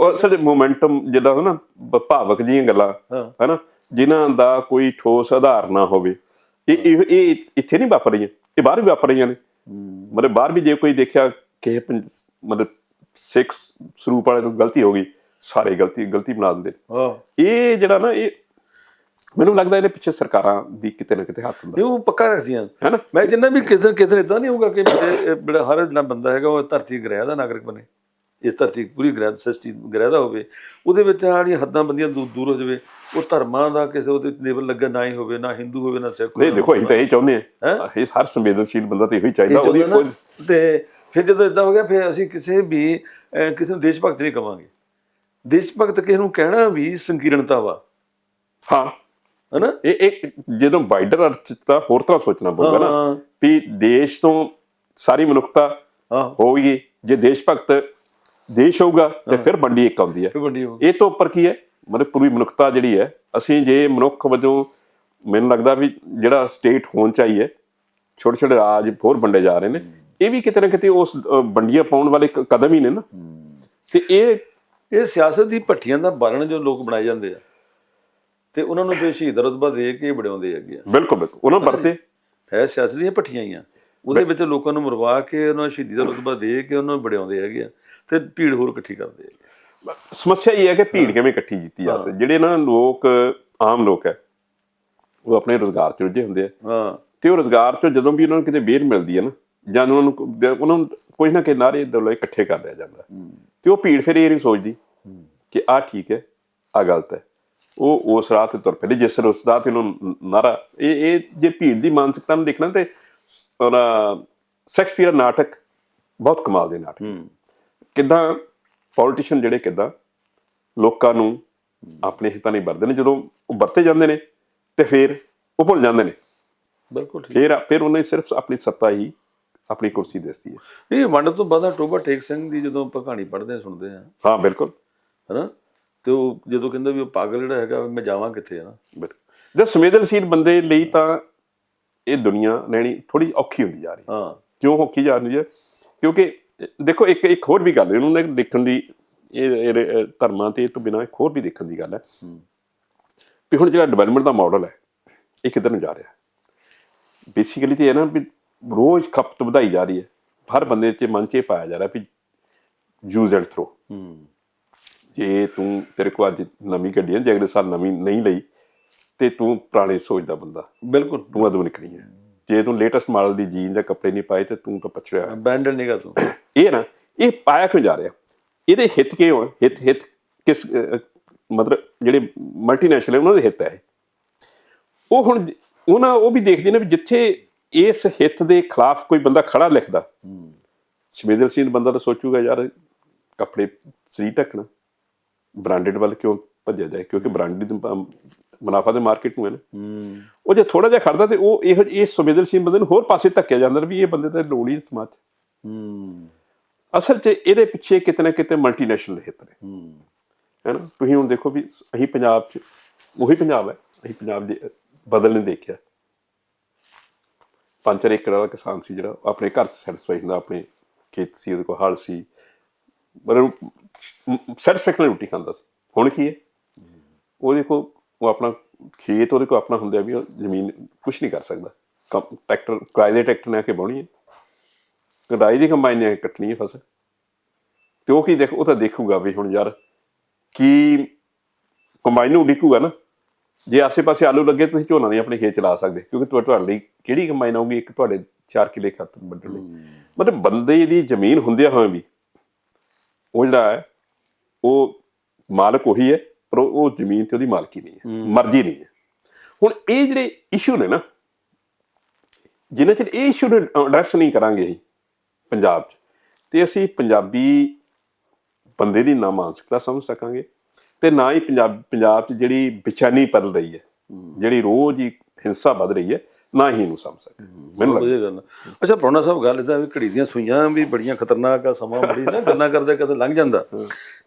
ਉਹ ਸਾਡੇ ਮੋਮੈਂਟਮ ਜਿੱਦਾਂ ਨਾ ਭ- ਭਾਵਕ ਜੀਆਂ ਗੱਲਾਂ ਹਾਂ। ਹਨਾ? ਜਿਨ੍ਹਾਂ ਦਾ ਕੋਈ ਠੋਸ ਆਧਾਰ ਨਾ ਹੋਵੇ। ਇਹ ਇਹ ਇਹ ਇੱਥੇ ਨਹੀਂ ਵਾਪਰ ਰਹੀਆਂ। ਇਹ ਬਾਹਰ ਵੀ ਵਾਪਰ ਰਹੀਆਂ ਨੇ। ਮਤਲਬ ਬਾਹਰ ਵੀ ਜੇ ਕੋਈ ਦੇਖਿਆ ਕਿ ਮਤਲਬ ਸਿੱਖ ਸਰੂਪ ਵਾਲੇ ਤੋਂ ਗਲਤੀ ਹੋ ਗਈ ਸਾਰੇ ਗਲਤੀ ਗਲਤੀ ਬਣਾ ਦਿੰਦੇ ਇਹ ਜਿਹੜਾ ਨਾ ਇਹ ਮੈਨੂੰ ਲੱਗਦਾ ਇਹਦੇ ਪਿੱਛੇ ਸਰਕਾਰਾਂ ਦੀ ਕਿਤੇ ਨਾ ਕਿਤੇ ਹੱਥ ਹੁੰਦਾ। ਇਹ ਉਹ ਪੱਕਾ ਰੱਖਦੀਆਂ। ਹੈ ਨਾ? ਮੈਂ ਜਿੰਨਾ ਵੀ ਕਿਸੇ ਕਿਸੇ ਇਦਾਂ ਨਹੀਂ ਹੋਊਗਾ ਕਿ ਹਰ ਜਿਹੜਾ ਬੰਦਾ ਹੈਗਾ ਉਹ ਧਰਤੀ ਗ੍ਰਹਿ ਦਾ ਨਾਗਰਿਕ ਬਣੇ। ਇਸ ਧਰਤੀ ਪੂਰੀ ਗ੍ਰਹਿ ਸ੍ਰਿਸ਼ਟੀ ਗ੍ਰਹਿ ਦਾ ਹੋਵੇ ਉਹਦੇ ਵਿੱਚ ਜਿਹੜੀਆਂ ਹੱਦਾਂ ਬੰਦੀਆਂ ਦੂਰ ਦੂਰ ਹੋ ਜਾਵੇ ਉਹ ਧਰਮਾਂ ਦਾ ਕਿਸੇ ਉਹਦੇ ਲੇਬਲ ਲੱਗਾ ਨਾ ਹੀ ਹੋਵੇ ਨਾ ਹਿੰਦੂ ਹੋਵੇ ਨਾ ਸਿੱਖ ਨਹੀਂ ਦੇਖੋ ਅਸੀਂ ਤਾਂ ਇਹ ਚਾਹੁੰਦੇ? ਆ ਇਹ ਹਰ ਸੰਵੇਦਨਸ਼ੀਲ ਬੰਦਾ ਤਾਂ ਇਹੋ ਹੀ ਚਾਹੀਦਾ ਉਹਦੀ ਕੋਈ ਤੇ ਫਿਰ ਜਦੋਂ ਇਦਾਂ ਹੋ ਗਿਆ ਫਿਰ ਅਸੀਂ ਕਿਸੇ ਵੀ ਕਿਸੇ ਨੂੰ ਦੇਸ਼ ਭਗਤ ਨਹੀਂ ਕਵਾਂਗੇ। ਦੇਸ਼ ਭਗਤ ਕਿਸੇ ਨੂੰ ਕਹਿਣਾ ਵੀ ਸੰਕੀਰਣਤਾ ਵਾ। ਹਾਂ। ਹਨਾ? ਇਹ ਇੱਕ ਜਦੋਂ ਵਾਈਡਰ ਅਰਥ ਤਾਂ ਹੋਰ ਤਰ੍ਹਾਂ ਸੋਚਣਾ ਪਊਗਾ ਨਾ ਵੀ ਦੇਸ਼ ਤੋਂ ਸਾਰੀ ਮਨੁੱਖਤਾ ਹਾਂ। ਹੋਊਗੀ ਜੇ ਦੇਸ਼ ਭਗਤ ਦੇਸ਼ ਹੋਊਗਾ ਤੇ ਫਿਰ ਬੰਡੀ ਇੱਕ ਆਉਂਦੀ ਹੈ। ਵੱਡੀ ਇਹ ਤੋਂ ਉੱਪਰ ਕੀ ਹੈ? ਮਤਲਬ ਪੂਰੀ ਮਨੁੱਖਤਾ ਜਿਹੜੀ ਹੈ ਅਸੀਂ ਜੇ ਮਨੁੱਖ ਵਜੋਂ ਮੈਨੂੰ ਲੱਗਦਾ ਵੀ ਜਿਹੜਾ ਸਟੇਟ ਹੋਣ ਚਾਹੀਏ ਛੋਟੇ ਛੋਟੇ ਰਾਜ ਹੋਰ ਵੰਡੇ ਜਾ ਰਹੇ ਨੇ ਇਹ ਵੀ ਕਿਤੇ ਨਾ ਕਿਤੇ ਉਸ ਅ, ਵੰਡੀਆਂ ਪਾਉਣ ਵਾਲੇ ਕਦਮ ਹੀ ਨੇ ਨਾ। ਤੇ ਇਹ ਇਹ ਸਿਆਸਤ ਦੀ ਭੱਠੀਆਂ ਦਾ ਬਾਲਣ ਜੋ ਲੋਕ ਬਣਾਏ ਜਾਂਦੇ ਆ ਤੇ ਉਹਨਾਂ ਨੂੰ ਤੇ ਸ਼ਹੀਦ ਰਤਬਾ ਦੇ ਕੇ ਵਡਿਆਉਂਦੇ ਹੈਗੇ ਆ। ਬਿਲਕੁਲ ਬਿਲਕੁਲ। ਉਹਨਾਂ ਵਰਤੇ। ਹੈ ਸਿਆਸਤ ਦੀਆਂ ਭੱਠੀਆਂ ਹੀ ਆ। ਉਹਦੇ ਵਿੱਚ ਲੋਕਾਂ ਨੂੰ ਮਰਵਾ ਕੇ ਉਹਨਾਂ ਨੂੰ ਸ਼ਹੀਦੀ ਦਾ ਰਤਬਾ ਦੇ ਕੇ ਉਹਨਾਂ ਨੂੰ ਵਡਿਆਉਂਦੇ ਹੈਗੇ ਆ ਤੇ ਭੀੜ ਹੋਰ ਇਕੱਠੀ ਕਰਦੇ ਆ। ਸਮੱਸਿਆ ਇਹ ਹੈ ਕਿ ਭੀੜ ਕਿਵੇਂ ਇਕੱਠੀ ਕੀਤੀ ਜਾ ਸਕਦੀ ਜਿਹੜੇ ਨਾ ਲੋਕ ਆਮ ਲੋਕ ਹੈ ਉਹ ਆਪਣੇ ਰੋਜ਼ਗਾਰ 'ਚ ਰੁੱਝੇ ਹੁੰਦੇ ਆ। ਹਾਂ। ਤੇ ਉਹ ਰੋਜ਼ਗਾਰ 'ਚੋਂ ਜਦੋਂ ਵੀ ਉਹਨਾਂ ਨੂੰ ਕਿਤੇ ਵੇਲ ਮਿਲਦੀ ਹੈ ਨਾ ਜਾਂ ਉਹਨਾਂ ਨੂੰ ਉਹਨਾਂ ਨੂੰ ਕੋਈ ਨਾ ਕੋਈ ਨਾਰੇ ਦੌਲੇ ਇਕੱਠੇ ਕਰ ਲਿਆ ਜਾਂਦਾ। ਤੇ ਉਹ ਭੀੜ ਫਿਰ ਇਹ ਨਹੀਂ ਸੋਚਦੀ ਕਿ ਆਹ ਠੀਕ ਹੈ ਆਹ ਗਲਤ ਹੈ। ਉਹ ਉਸ ਰਾਹ ਤੇ ਤੁਰ ਪੈਂਦੇ ਜਿਸ ਰਾਹ ਤੇ ਉਹਨੂੰ ਨਾਰਾ ਇਹ ਇਹ ਜੇ ਭੀੜ ਦੀ ਮਾਨਸਿਕਤਾ ਨੂੰ ਦੇਖਣਾ ਤੇ ਉਹਦਾ ਸ਼ੈਕਸਪੀਅਰ ਨਾਟਕ ਬਹੁਤ ਕਮਾਲ ਦੇ ਨਾਟਕ ਕਿਦਾਂ ਪੋਲੀਟੀਸ਼ੀਅਨ ਜਿਹੜੇ ਕਿਦਾਂ ਲੋਕਾਂ ਨੂੰ ਆਪਣੇ ਹਿੱਤਾਂ ਨਹੀਂ ਵਰਤਦੇ ਨੇ ਜਦੋਂ ਉਹ ਵਰਤੇ ਜਾਂਦੇ ਨੇ ਤੇ ਫਿਰ ਉਹ ਭੁੱਲ ਜਾਂਦੇ ਨੇ। ਬਿਲਕੁਲ ਠੀਕ। ਫਿਰ ਫਿਰ ਉਹਨੇ ਸਿਰਫ ਆਪਣੀ ਸੱਤਾ ਹੀ ਆਪਣੀ ਕੁਰਸੀ ਦੇਸਤੀ ਹੈ। ਇਹ ਵੰਡ ਤੋਂ ਬਾਅਦ ਟੋਬਾ ਟੇਕ ਸਿੰਘ ਦੀ ਜਦੋਂ ਆਪਾਂ ਕਹਾਣੀ ਪੜ੍ਹਦੇ ਆ ਸੁਣਦੇ ਆ ਹਾਂ ਬਿਲਕੁਲ। ਹਨਾ? ਤੇ ਉਹ ਜਦੋਂ ਕਹਿੰਦਾ ਵੀ ਉਹ ਪਾਗਲ ਜਿਹੜਾ ਹੈਗਾ ਮੈਂ ਜਾਵਾਂ ਕਿੱਥੇ ਹਨਾ? ਬਿਲਕੁਲ। ਜੇ ਸੰਵੇਦਨਸ਼ੀਲ ਬੰਦੇ ਲਈ ਤਾਂ ਇਹ ਦੁਨੀਆ ਰਹਿਣੀ ਥੋੜੀ ਔਖੀ ਹੁੰਦੀ ਜਾ ਰਹੀ। ਹੈ। ਕਿਉਂ ਔਖੀ ਜਾ ਰਹੀ ਹੈ? ਕਿਉਂਕਿ ਦੇਖੋ ਇੱਕ ਇੱਕ ਹੋਰ ਵੀ ਗੱਲ ਹੈ ਉਹਨੂੰ ਨਾ ਦੇਖਣ ਦੀ ਇਹ ਧਰਮਾਂ ਤੇ ਤੋਂ ਬਿਨਾਂ ਇੱਕ ਹੋਰ ਵੀ ਦੇਖਣ ਦੀ ਗੱਲ ਹੈ। ਵੀ ਹੁਣ ਜਿਹੜਾ ਡਿਵੈਲਪਮੈਂਟ ਦਾ ਮਾਡਲ ਹੈ ਇਹ ਕਿੱਧਰ ਨੂੰ ਜਾ ਰਿਹਾ ਹੈ? ਬੇਸਿਕਲੀ ਤੇ ਇਹ ਨਾ ਵੀ ਰੋਜ਼ ਖਪਤ ਵਧਾਈ ਜਾ ਰਹੀ ਹੈ। ਹਰ ਬੰਦੇ ਦੇ ਮਨ 'ਚ ਇਹ ਪਾਇਆ ਜਾ ਰਿਹਾ ਵੀ ਯੂਜ਼ ਐਂਡ ਥਰੋ ਹੂੰ। ਜੇ ਤੂੰ ਤੇਰੇ ਕੋਲ ਅੱਜ ਨਵੀਂ ਗੱਡੀ ਹੈ ਜੇ ਅਗਲੇ ਸਾਲ ਨਵੀਂ ਨਹੀਂ ਲਈ ਤੇ ਤੂੰ ਪੁਰਾਣੇ ਸੋਚ ਦਾ ਬੰਦਾ। ਬਿਲਕੁਲ। ਤੂੰ ਆਧੁਨਿਕ ਨਹੀਂ ਹੈ। ਜੇ ਤੂੰ ਲੇਟੈਸਟ ਮਾਡਲ ਦੀ ਜੀਨ ਜਾਂ ਕੱਪੜੇ ਨਹੀਂ ਪਾਏ ਤੇ ਤੂੰ ਤਾਂ ਪਛੜਿਆ। ਅਬੈਂਡਨ ਨਿਗਾ ਤੂੰ। ਇਹ ਨਾ ਇਹ ਪਾਇਆ ਕਿਉਂ ਜਾ ਰਿਹਾ? ਇਹਦੇ ਹਿੱਤ ਕਿਉਂ ਹੈ ਹਿੱਤ ਹਿੱਤ ਕਿਸ ਮਤਲਬ ਜਿਹੜੇ ਮਲਟੀਨੈਸ਼ਨਲ ਉਹਨਾਂ ਦੇ ਹਿੱਤ ਹੈ। ਉਹ ਹੁਣ ਉਹਨਾਂ ਉਹ ਵੀ ਦੇਖਦੇ ਨੇ ਵੀ ਜਿੱਥੇ ਇਸ ਹਿੱਤ ਦੇ ਖਿਲਾਫ ਕੋਈ ਬੰਦਾ ਖੜਾ ਲਿਖਦਾ ਸੰਵੇਦਨਸ਼ੀਲ ਬੰਦਾ ਤਾਂ ਸੋਚੂਗਾ ਯਾਰ ਕੱਪੜੇ ਸਰੀਰ ਢੱਕਣਾ। ਬ੍ਰਾਂਡਡ ਵੱਲ ਕਿਉਂ ਭੱਜਿਆ ਜਾਏ? ਕਿਉਂਕਿ ਬ੍ਰਾਂਡਡ ਮੁਨਾਫਾ ਦੇ ਮਾਰਕੀਟ ਨੂੰ ਹੈ ਨਾ। ਉਹ ਜੇ ਥੋੜਾ ਜਿਹਾ ਖੜਦਾ ਤੇ ਉਹ ਇਹ ਇਹ ਸੰਵੇਦਨਸ਼ੀਲ ਬੰਦੇ ਨੂੰ ਹੋਰ ਪਾਸੇ ਧੱਕਿਆ ਜਾਂਦਾ ਵੀ ਇਹ ਬੰਦੇ ਤਾਂ ਲੋੜ ਹੀ ਸਮਾਜ ਅਸਲ 'ਚ ਇਹਦੇ ਪਿੱਛੇ ਕਿਤੇ ਨਾ ਕਿਤੇ ਮਲਟੀਨੈਸ਼ਨਲ ਹਿੱਤ ਨੇ। ਹੂੰ। ਹੈ ਨਾ? ਤੁਸੀਂ ਹੁਣ ਦੇਖੋ ਵੀ ਅਸੀਂ ਪੰਜਾਬ 'ਚ ਉਹੀ ਪੰਜਾਬ ਹੈ ਅਸੀਂ ਪੰਜਾਬ ਦੇ ਬਦਲ ਨਹੀਂ ਦੇਖਿਆ। ਪੰਜ ਚਾਰ ਏਕੜ ਵਾਲਾ ਕਿਸਾਨ ਸੀ ਜਿਹੜਾ ਉਹ ਆਪਣੇ ਘਰ 'ਚ ਸੈਟੀਸਫਾਈ ਹੁੰਦਾ ਆਪਣੇ ਖੇਤ ਸੀ ਉਹਦੇ ਕੋਲ ਹਲ ਸੀ। ਪਰ ਸੈਟੀਸਫੈਕਸ਼ਨ ਰੋਟੀ ਖਾਂਦਾ ਸੀ। ਹੁਣ ਕੀ ਹੈ? ਉਹਦੇ ਕੋਲ ਉਹ ਆਪਣਾ ਖੇਤ ਉਹਦੇ ਕੋਲ ਆਪਣਾ ਹੁੰਦਾ ਵੀ ਉਹ ਜ਼ਮੀਨ ਕੁਝ ਨਹੀਂ ਕਰ ਸਕਦਾ। ਟਰੈਕਟਰ ਕਿਰਾਏ ਦੇ ਟਰੈਕਟਰ ਨੇ ਆ ਕੇ ਬਾਉਣੀ ਹੈ। ਕਢਾਈ ਦੀ ਕੰਬਾਈਨ ਨੇ ਕੇ ਕੱਟਣੀ ਹੈ ਫਸਲ। ਤੇ ਉਹ ਕੀ ਦੇਖ ਉਹ ਤਾਂ ਦੇਖੂਗਾ ਵੀ ਹੁਣ ਯਾਰ ਕੀ ਕੰਬਾਈਨ ਨੂੰ ਉਡੀਕੂਗਾ ਨਾ। ਜੇ ਆਸੇ-ਪਾਸੇ ਆਲੂ ਲੱਗੇ ਤੁਸੀਂ ਝੋਨਾ ਨਹੀਂ ਆਪਣੇ ਖੇਤ ਚ ਲਾ ਸਕਦੇ ਕਿਉਂਕਿ ਤੁਹਾ- ਤੁਹਾਡੇ ਲਈ ਕਿਹੜੀ ਕੰਬਾਈਨ ਆਊਗੀ? ਇੱਕ ਤੁਹਾਡੇ 4 ਕਿੱਲੇ ਖਤ ਵੱਢਣ ਲਈ। ਮਤਲਬ ਬੰਦੇ ਦੀ ਜ਼ਮੀਨ ਹੁੰਦਿਆਂ ਹੋਏ ਵੀ ਉਹ ਜਿਹੜਾ ਹੈ ਉਹ ਮਾਲਕ ਉਹੀ ਹੈ। ਪਰ ਉਹ ਜ਼ਮੀਨ ਤੇ ਉਹਦੀ ਮਾਲਕੀ ਨਹੀਂ ਹੈ ਮਰਜ਼ੀ ਨਹੀਂ ਹੈ। ਹੁਣ ਇਹ ਜਿਹੜੇ ਇਸ਼ੂ ਨੇ ਨਾ ਜਿੰਨਾ ਚਿਰ ਇਹ ਇਸ਼ੂ ਨੂੰ ਐਡਰੈਸ ਨਹੀਂ ਕਰਾਂਗੇ ਅਸੀਂ ਪੰਜਾਬ 'ਚ ਤੇ ਅਸੀਂ ਪੰਜਾਬੀ ਬੰਦੇ ਦੀ ਨਾ ਮਾਨਸਿਕਤਾ ਸਮਝ ਸਕਾਂਗੇ ਤੇ ਨਾ ਹੀ ਪੰਜਾਬ ਪੰਜਾਬ 'ਚ ਜਿਹੜੀ ਬੇਚੈਨੀ ਪਲ ਰਹੀ ਹੈ। ਜਿਹੜੀ ਰੋਜ਼ ਹੀ ਹਿੰਸਾ ਵੱਧ ਰਹੀ ਹੈ ਨਾ ਹੀ ਇਹਨੂੰ ਸਮਝ ਸਕਦੇ ਮੈਨੂੰ ਲੱਗਦਾ। ਗੱਲ। ਅੱਛਾ ਪ੍ਰੋਣਾ ਸਾਹਿਬ ਗੱਲ ਇਹਦਾ ਵੀ ਘੜੀ ਦੀਆਂ ਸੂਈਆਂ ਵੀ ਬੜੀਆਂ ਖਤਰਨਾਕ ਆ ਸਮਾਂ ਬੜੀ ਨਾ ਗੱਲਾਂ ਕਰਦੇ ਕਦੇ ਲੰਘ ਜਾਂਦਾ।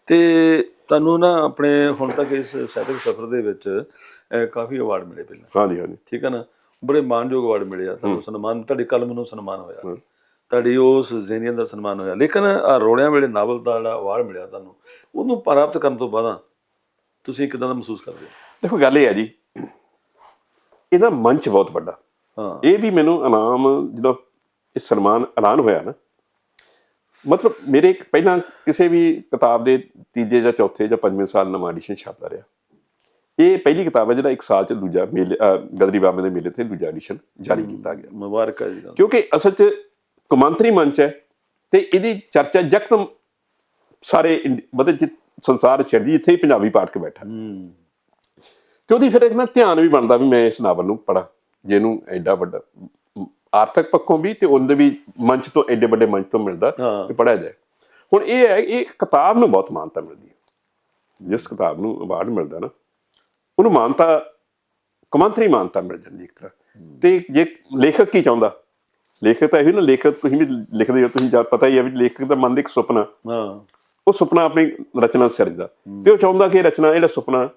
ਤੇ ਤੁਹਾਨੂੰ ਨਾ ਆਪਣੇ ਹੁਣ ਤੱਕ ਇਸ ਸਾਹਿਤਕ ਸਫ਼ਰ ਦੇ ਵਿੱਚ ਕਾਫੀ ਅਵਾਰਡ ਮਿਲੇ ਪਹਿਲਾਂ। ਹਾਂਜੀ ਹਾਂਜੀ। ਠੀਕ ਹੈ ਨਾ? ਬੜੇ ਮਾਣਯੋਗ ਅਵਾਰਡ ਮਿਲੇ ਆ। ਤੁਹਾਨੂੰ ਸਨਮਾਨ ਤੁਹਾਡੀ ਕਲਮ ਨੂੰ ਸਨਮਾਨ ਹੋਇਆ। ਤੁਹਾਡੀ ਉਸ ਜ਼ੇਨੀਅਤ ਦਾ ਸਨਮਾਨ ਹੋਇਆ। ਲੇਕਿਨ ਆ ਰੋੜਿਆਂ ਵੇਲੇ ਨਾਵਲ ਦਾ ਜਿਹੜਾ ਅਵਾਰਡ ਮਿਲਿਆ ਤੁਹਾਨੂੰ ਉਹਨੂੰ ਪ੍ਰਾਪਤ ਕਰਨ ਤੋਂ ਬਾਅਦ ਤੁਸੀਂ ਕਿਦਾਂ ਦਾ ਮਹਿਸੂਸ ਕਰਦੇ ਹੋ? ਦੇਖੋ ਗੱਲ ਇਹ ਹੈ ਜੀ ਇਹਦਾ ਮੰਚ ਬਹੁਤ ਵੱਡਾ। ਇਹ ਵੀ ਮੈਨੂੰ ਇਨਾਮ ਜਦੋਂ ਇਹ ਸਨਮਾਨ ਐਲਾਨ ਹੋਇਆ ਨਾ ਮਤਲਬ ਮੇਰੇ ਇੱਕ ਪਹਿਲਾਂ ਕਿਸੇ ਵੀ ਕਿਤਾਬ ਦੇ ਤੀਜੇ ਜਾਂ ਚੌਥੇ ਜਾਂ ਪੰਜਵੇਂ ਸਾਲ ਨਵਾਂ ਐਡੀਸ਼ਨ ਛਪਦਾ ਰਿਹਾ। ਇਹ ਪਹਿਲੀ ਕਿਤਾਬ ਹੈ ਜਿਹੜਾ ਇੱਕ ਸਾਲ ਚ ਦੂਜਾ ਮੇਲੇ ਗਦਰੀ ਬਾਬੇ ਦੇ ਮੇਲੇ ਤੇ ਦੂਜਾ ਐਡੀਸ਼ਨ ਜਾਰੀ ਕੀਤਾ ਗਿਆ। ਮੁਬਾਰਕ ਹੈ ਜੀ। ਕਿਉਂਕਿ ਅਸਲ ਚ ਕੌਮਾਂਤਰੀ ਮੰਚ ਹੈ ਤੇ ਇਹਦੀ ਚਰਚਾ ਯਕਦਮ ਸਾਰੇ ਮਤਲਬ ਜਿ- ਸੰਸਾਰ ਛੱਡੀ ਜਿੱਥੇ ਹੀ ਪੰਜਾਬੀ ਪਾਠਕ ਬੈਠਾ। ਹੂੰ। ਤੇ ਉਹਦੀ ਫਿਰ ਇੱਕ ਨਾ ਧਿਆਨ ਵੀ ਬਣਦਾ ਵੀ ਮੈਂ ਇਸ ਨਾਵਲ ਨੂੰ ਪੜਾਂ ਜਿਹਨੂੰ ਐਡਾ ਵੱਡਾ ਆਰਥਿਕ ਪੱਖੋਂ ਵੀ ਤੇ ਉਹਦੇ ਵੀ ਮੰਚ ਤੋਂ ਐਡੇ ਵੱਡੇ ਮੰਚ ਤੋਂ ਮਿਲਦਾ। ਤੇ ਪੜਿਆ ਜਾਏ। ਹੁਣ ਇਹ ਹੈ ਇਹ ਕਿਤਾਬ ਨੂੰ ਬਹੁਤ ਮਾਨਤਾ ਮਿਲਦੀ ਹੈ। ਜਿਸ ਕਿਤਾਬ ਨੂੰ ਅਵਾਰਡ ਮਿਲਦਾ ਨਾ ਉਹਨੂੰ ਮਾਨਤਾ ਕਮਾਂਤਰੀ ਮਾਨਤਾ ਮਿਲ ਜਾਂਦੀ ਇੱਕ ਤਰ੍ਹਾਂ। ਤੇ ਜੇ ਲੇਖਕ ਕੀ ਚਾਹੁੰਦਾ? ਲੇਖਕ ਤਾਂ ਇਹ ਨਾ ਲੇਖਕ ਤੁਸੀਂ ਵੀ ਲਿਖਦੇ ਹੋ ਤੁਸੀਂ ਪਤਾ ਹੀ ਹੈ ਵੀ ਲੇਖਕ ਦਾ ਮਨ ਦਾ ਇੱਕ ਸੁਪਨਾ। ਹਾਂ। ਉਹ ਸੁਪਨਾ ਆਪਣੀ ਰਚਨਾ ਸਿਰਜਦਾ। ਤੇ ਉਹ ਚਾਹੁੰਦਾ ਕਿ ਇਹ ਰਚਨਾ ਜਿਹੜਾ ਸੁਪਨਾ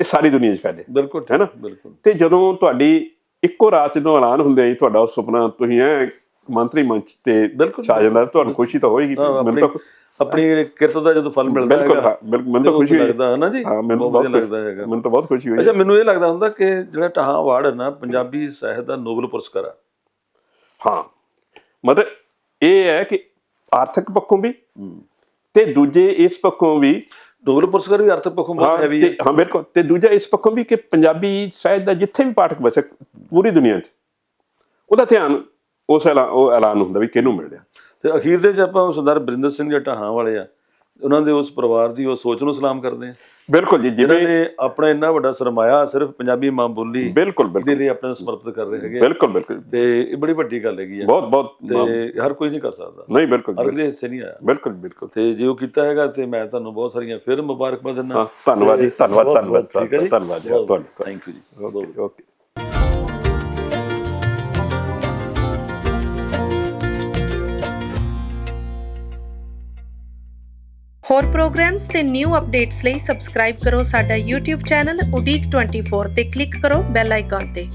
ਇਹ ਸਾਰੀ ਦੁਨੀਆ 'ਚ ਫੈਲੇ। ਬਿਲਕੁਲ ਹੈ ਨਾ? ਬਿਲਕੁਲ। ਤੇ ਜਦੋਂ ਤੁਹਾਡੀ ਇੱਕੋ ਰਾਤ ਜਦੋਂ ਐਲਾਨ ਹੁੰਦੇ ਆ ਜੀ ਤੁਹਾਡਾ ਉਹ ਸੁਪਨਾ ਤੁਸੀਂ ਐ ਮੰਤਰੀ ਮੰਚ ਤੇ ਬਿਲਕੁਲ। ਛਾ ਜਾਂਦਾ ਤੁਹਾਨੂੰ ਖੁਸ਼ੀ ਤਾਂ ਹੋਏਗੀ। ਹਾਂ, ਮੈਨੂੰ ਤਾਂ ਆਪਣੀ ਕਿਰਤ ਦਾ ਜਦੋਂ ਫਲ ਮਿਲਦਾ ਬਿਲਕੁਲ ਹਾਂ ਬਿਲਕੁਲ ਮੈਨੂੰ ਤੇ ਖੁਸ਼ੀ ਲੱਗਦਾ ਹੈ ਨਾ ਜੀ? ਹਾਂ ਮੈਨੂੰ ਬਹੁਤ ਲੱਗਦਾ ਹੈਗਾ। ਮੈਨੂੰ ਤਾਂ ਬਹੁਤ ਖੁਸ਼ੀ ਹੋਈ। ਅੱਛਾ ਮੈਨੂੰ ਇਹ ਲੱਗਦਾ ਹੁੰਦਾ ਕਿ ਜਿਹੜਾ ਟਹਾਂ ਅਵਾਰਡ ਹੈ ਨਾ ਪੰਜਾਬੀ ਸਾਹਿਤ ਦਾ ਨੋਬਲ ਪੁਰਸਕਾਰ ਆ। ਹਾਂ। ਮਤਲਬ ਇਹ ਹੈ ਕਿ ਆਰਥਿਕ ਪੱਖੋਂ ਵੀ ਤੇ ਦੂਜੇ ਇਸ ਪੱਖੋਂ ਵੀ ਨੋਬਲ ਪੁਰਸਕਾਰ ਵੀ ਅਰਥ ਪੱਖੋਂ ਬਹੁਤ ਹਾਂ ਹੈਵੀ ਹੈ। ਹਾਂ ਬਿਲਕੁਲ। ਤੇ ਦੂਜਾ ਇਸ ਪੱਖੋਂ ਵੀ ਕਿ ਪੰਜਾਬੀ ਸਾਹਿਤ ਦਾ ਜਿੱਥੇ ਵੀ ਪਾਠਕ ਵਸੇ ਪੂਰੀ ਦੁਨੀਆ 'ਚ ਉਹਦਾ ਧਿਆਨ ਉਸ ਐਲਾਨ ਉਹ ਐਲਾਨ ਹੁੰਦਾ ਵੀ ਕਿਹਨੂੰ ਮਿਲ ਰਿਹਾ। ਤੇ ਅਖੀਰ ਦੇ ਵਿੱਚ ਆਪਾਂ ਸਰਦਾਰ ਬਰਿੰਦਰ ਸਿੰਘ ਟਹਾਂ ਵਾਲੇ ਆ ਉਹਨਾਂ ਦੇ ਉਸ ਪਰਿਵਾਰ ਦੀ ਉਹ ਸੋਚ ਨੂੰ ਸਲਾਮ ਕਰਦੇ ਆ। ਬਿਲਕੁਲ ਜੀ ਜਿਵੇਂ ਨੇ ਆਪਣਾ ਇੰਨਾ ਵੱਡਾ ਸਰਮਾਇਆ ਸਿਰਫ ਪੰਜਾਬੀ ਮਾਂ ਬੋਲੀ ਬਿਲਕੁਲ ਦੇ ਬਿਲਕੁਲ। ਲਈ ਆਪਣਾ ਸਮਰਪਿਤ ਕਰ ਰਹੇ ਹੈਗੇ। ਬਿਲਕੁਲ ਬਿਲਕੁਲ। ਤੇ ਇਹ ਬੜੀ ਵੱਡੀ ਗੱਲ ਹੈਗੀ ਆ। ਬਹੁਤ ਬਹੁਤ ਤੇ ਹਰ ਕੋਈ ਨਹੀਂ ਕਰ ਸਕਦਾ। ਨਹੀਂ ਬਿਲਕੁਲ ਦੇ ਹਿੱਸੇ ਨਹੀਂ ਆਇਆ। ਬਿਲਕੁਲ ਬਿਲਕੁਲ। ਤੇ ਜੇ ਉਹ ਕੀਤਾ ਹੈਗਾ ਤੇ ਮੈਂ ਤੁਹਾਨੂੰ ਬਹੁਤ ਸਾਰੀਆਂ ਫਿਰ ਮੁਬਾਰਕਬਾਦ ਦਿੰਦਾ। ਹਾਂ ਧੰਨਵਾਦ ਜੀ ਧੰਨਵਾਦ ਧੰਨਵਾਦ। ਧੰਨਵਾਦ ਜੀ ਤੁਹਾਡਾ ਥੈਂਕ ਯੂ ਜੀ। ਓਕੇ। ਹੋਰ ਪ੍ਰੋਗਰਾਮਸ ਤੇ ਨਿਊ ਅਪਡੇਟਸ ਲਈ ਸਬਸਕ੍ਰਾਈਬ ਕਰੋ ਸਾਡਾ YouTube ਚੈਨਲ ਉਡੀਕ 24 ਤੇ ਕਲਿੱਕ ਕਰੋ ਬੈਲ ਆਈਕਨ ਤੇ।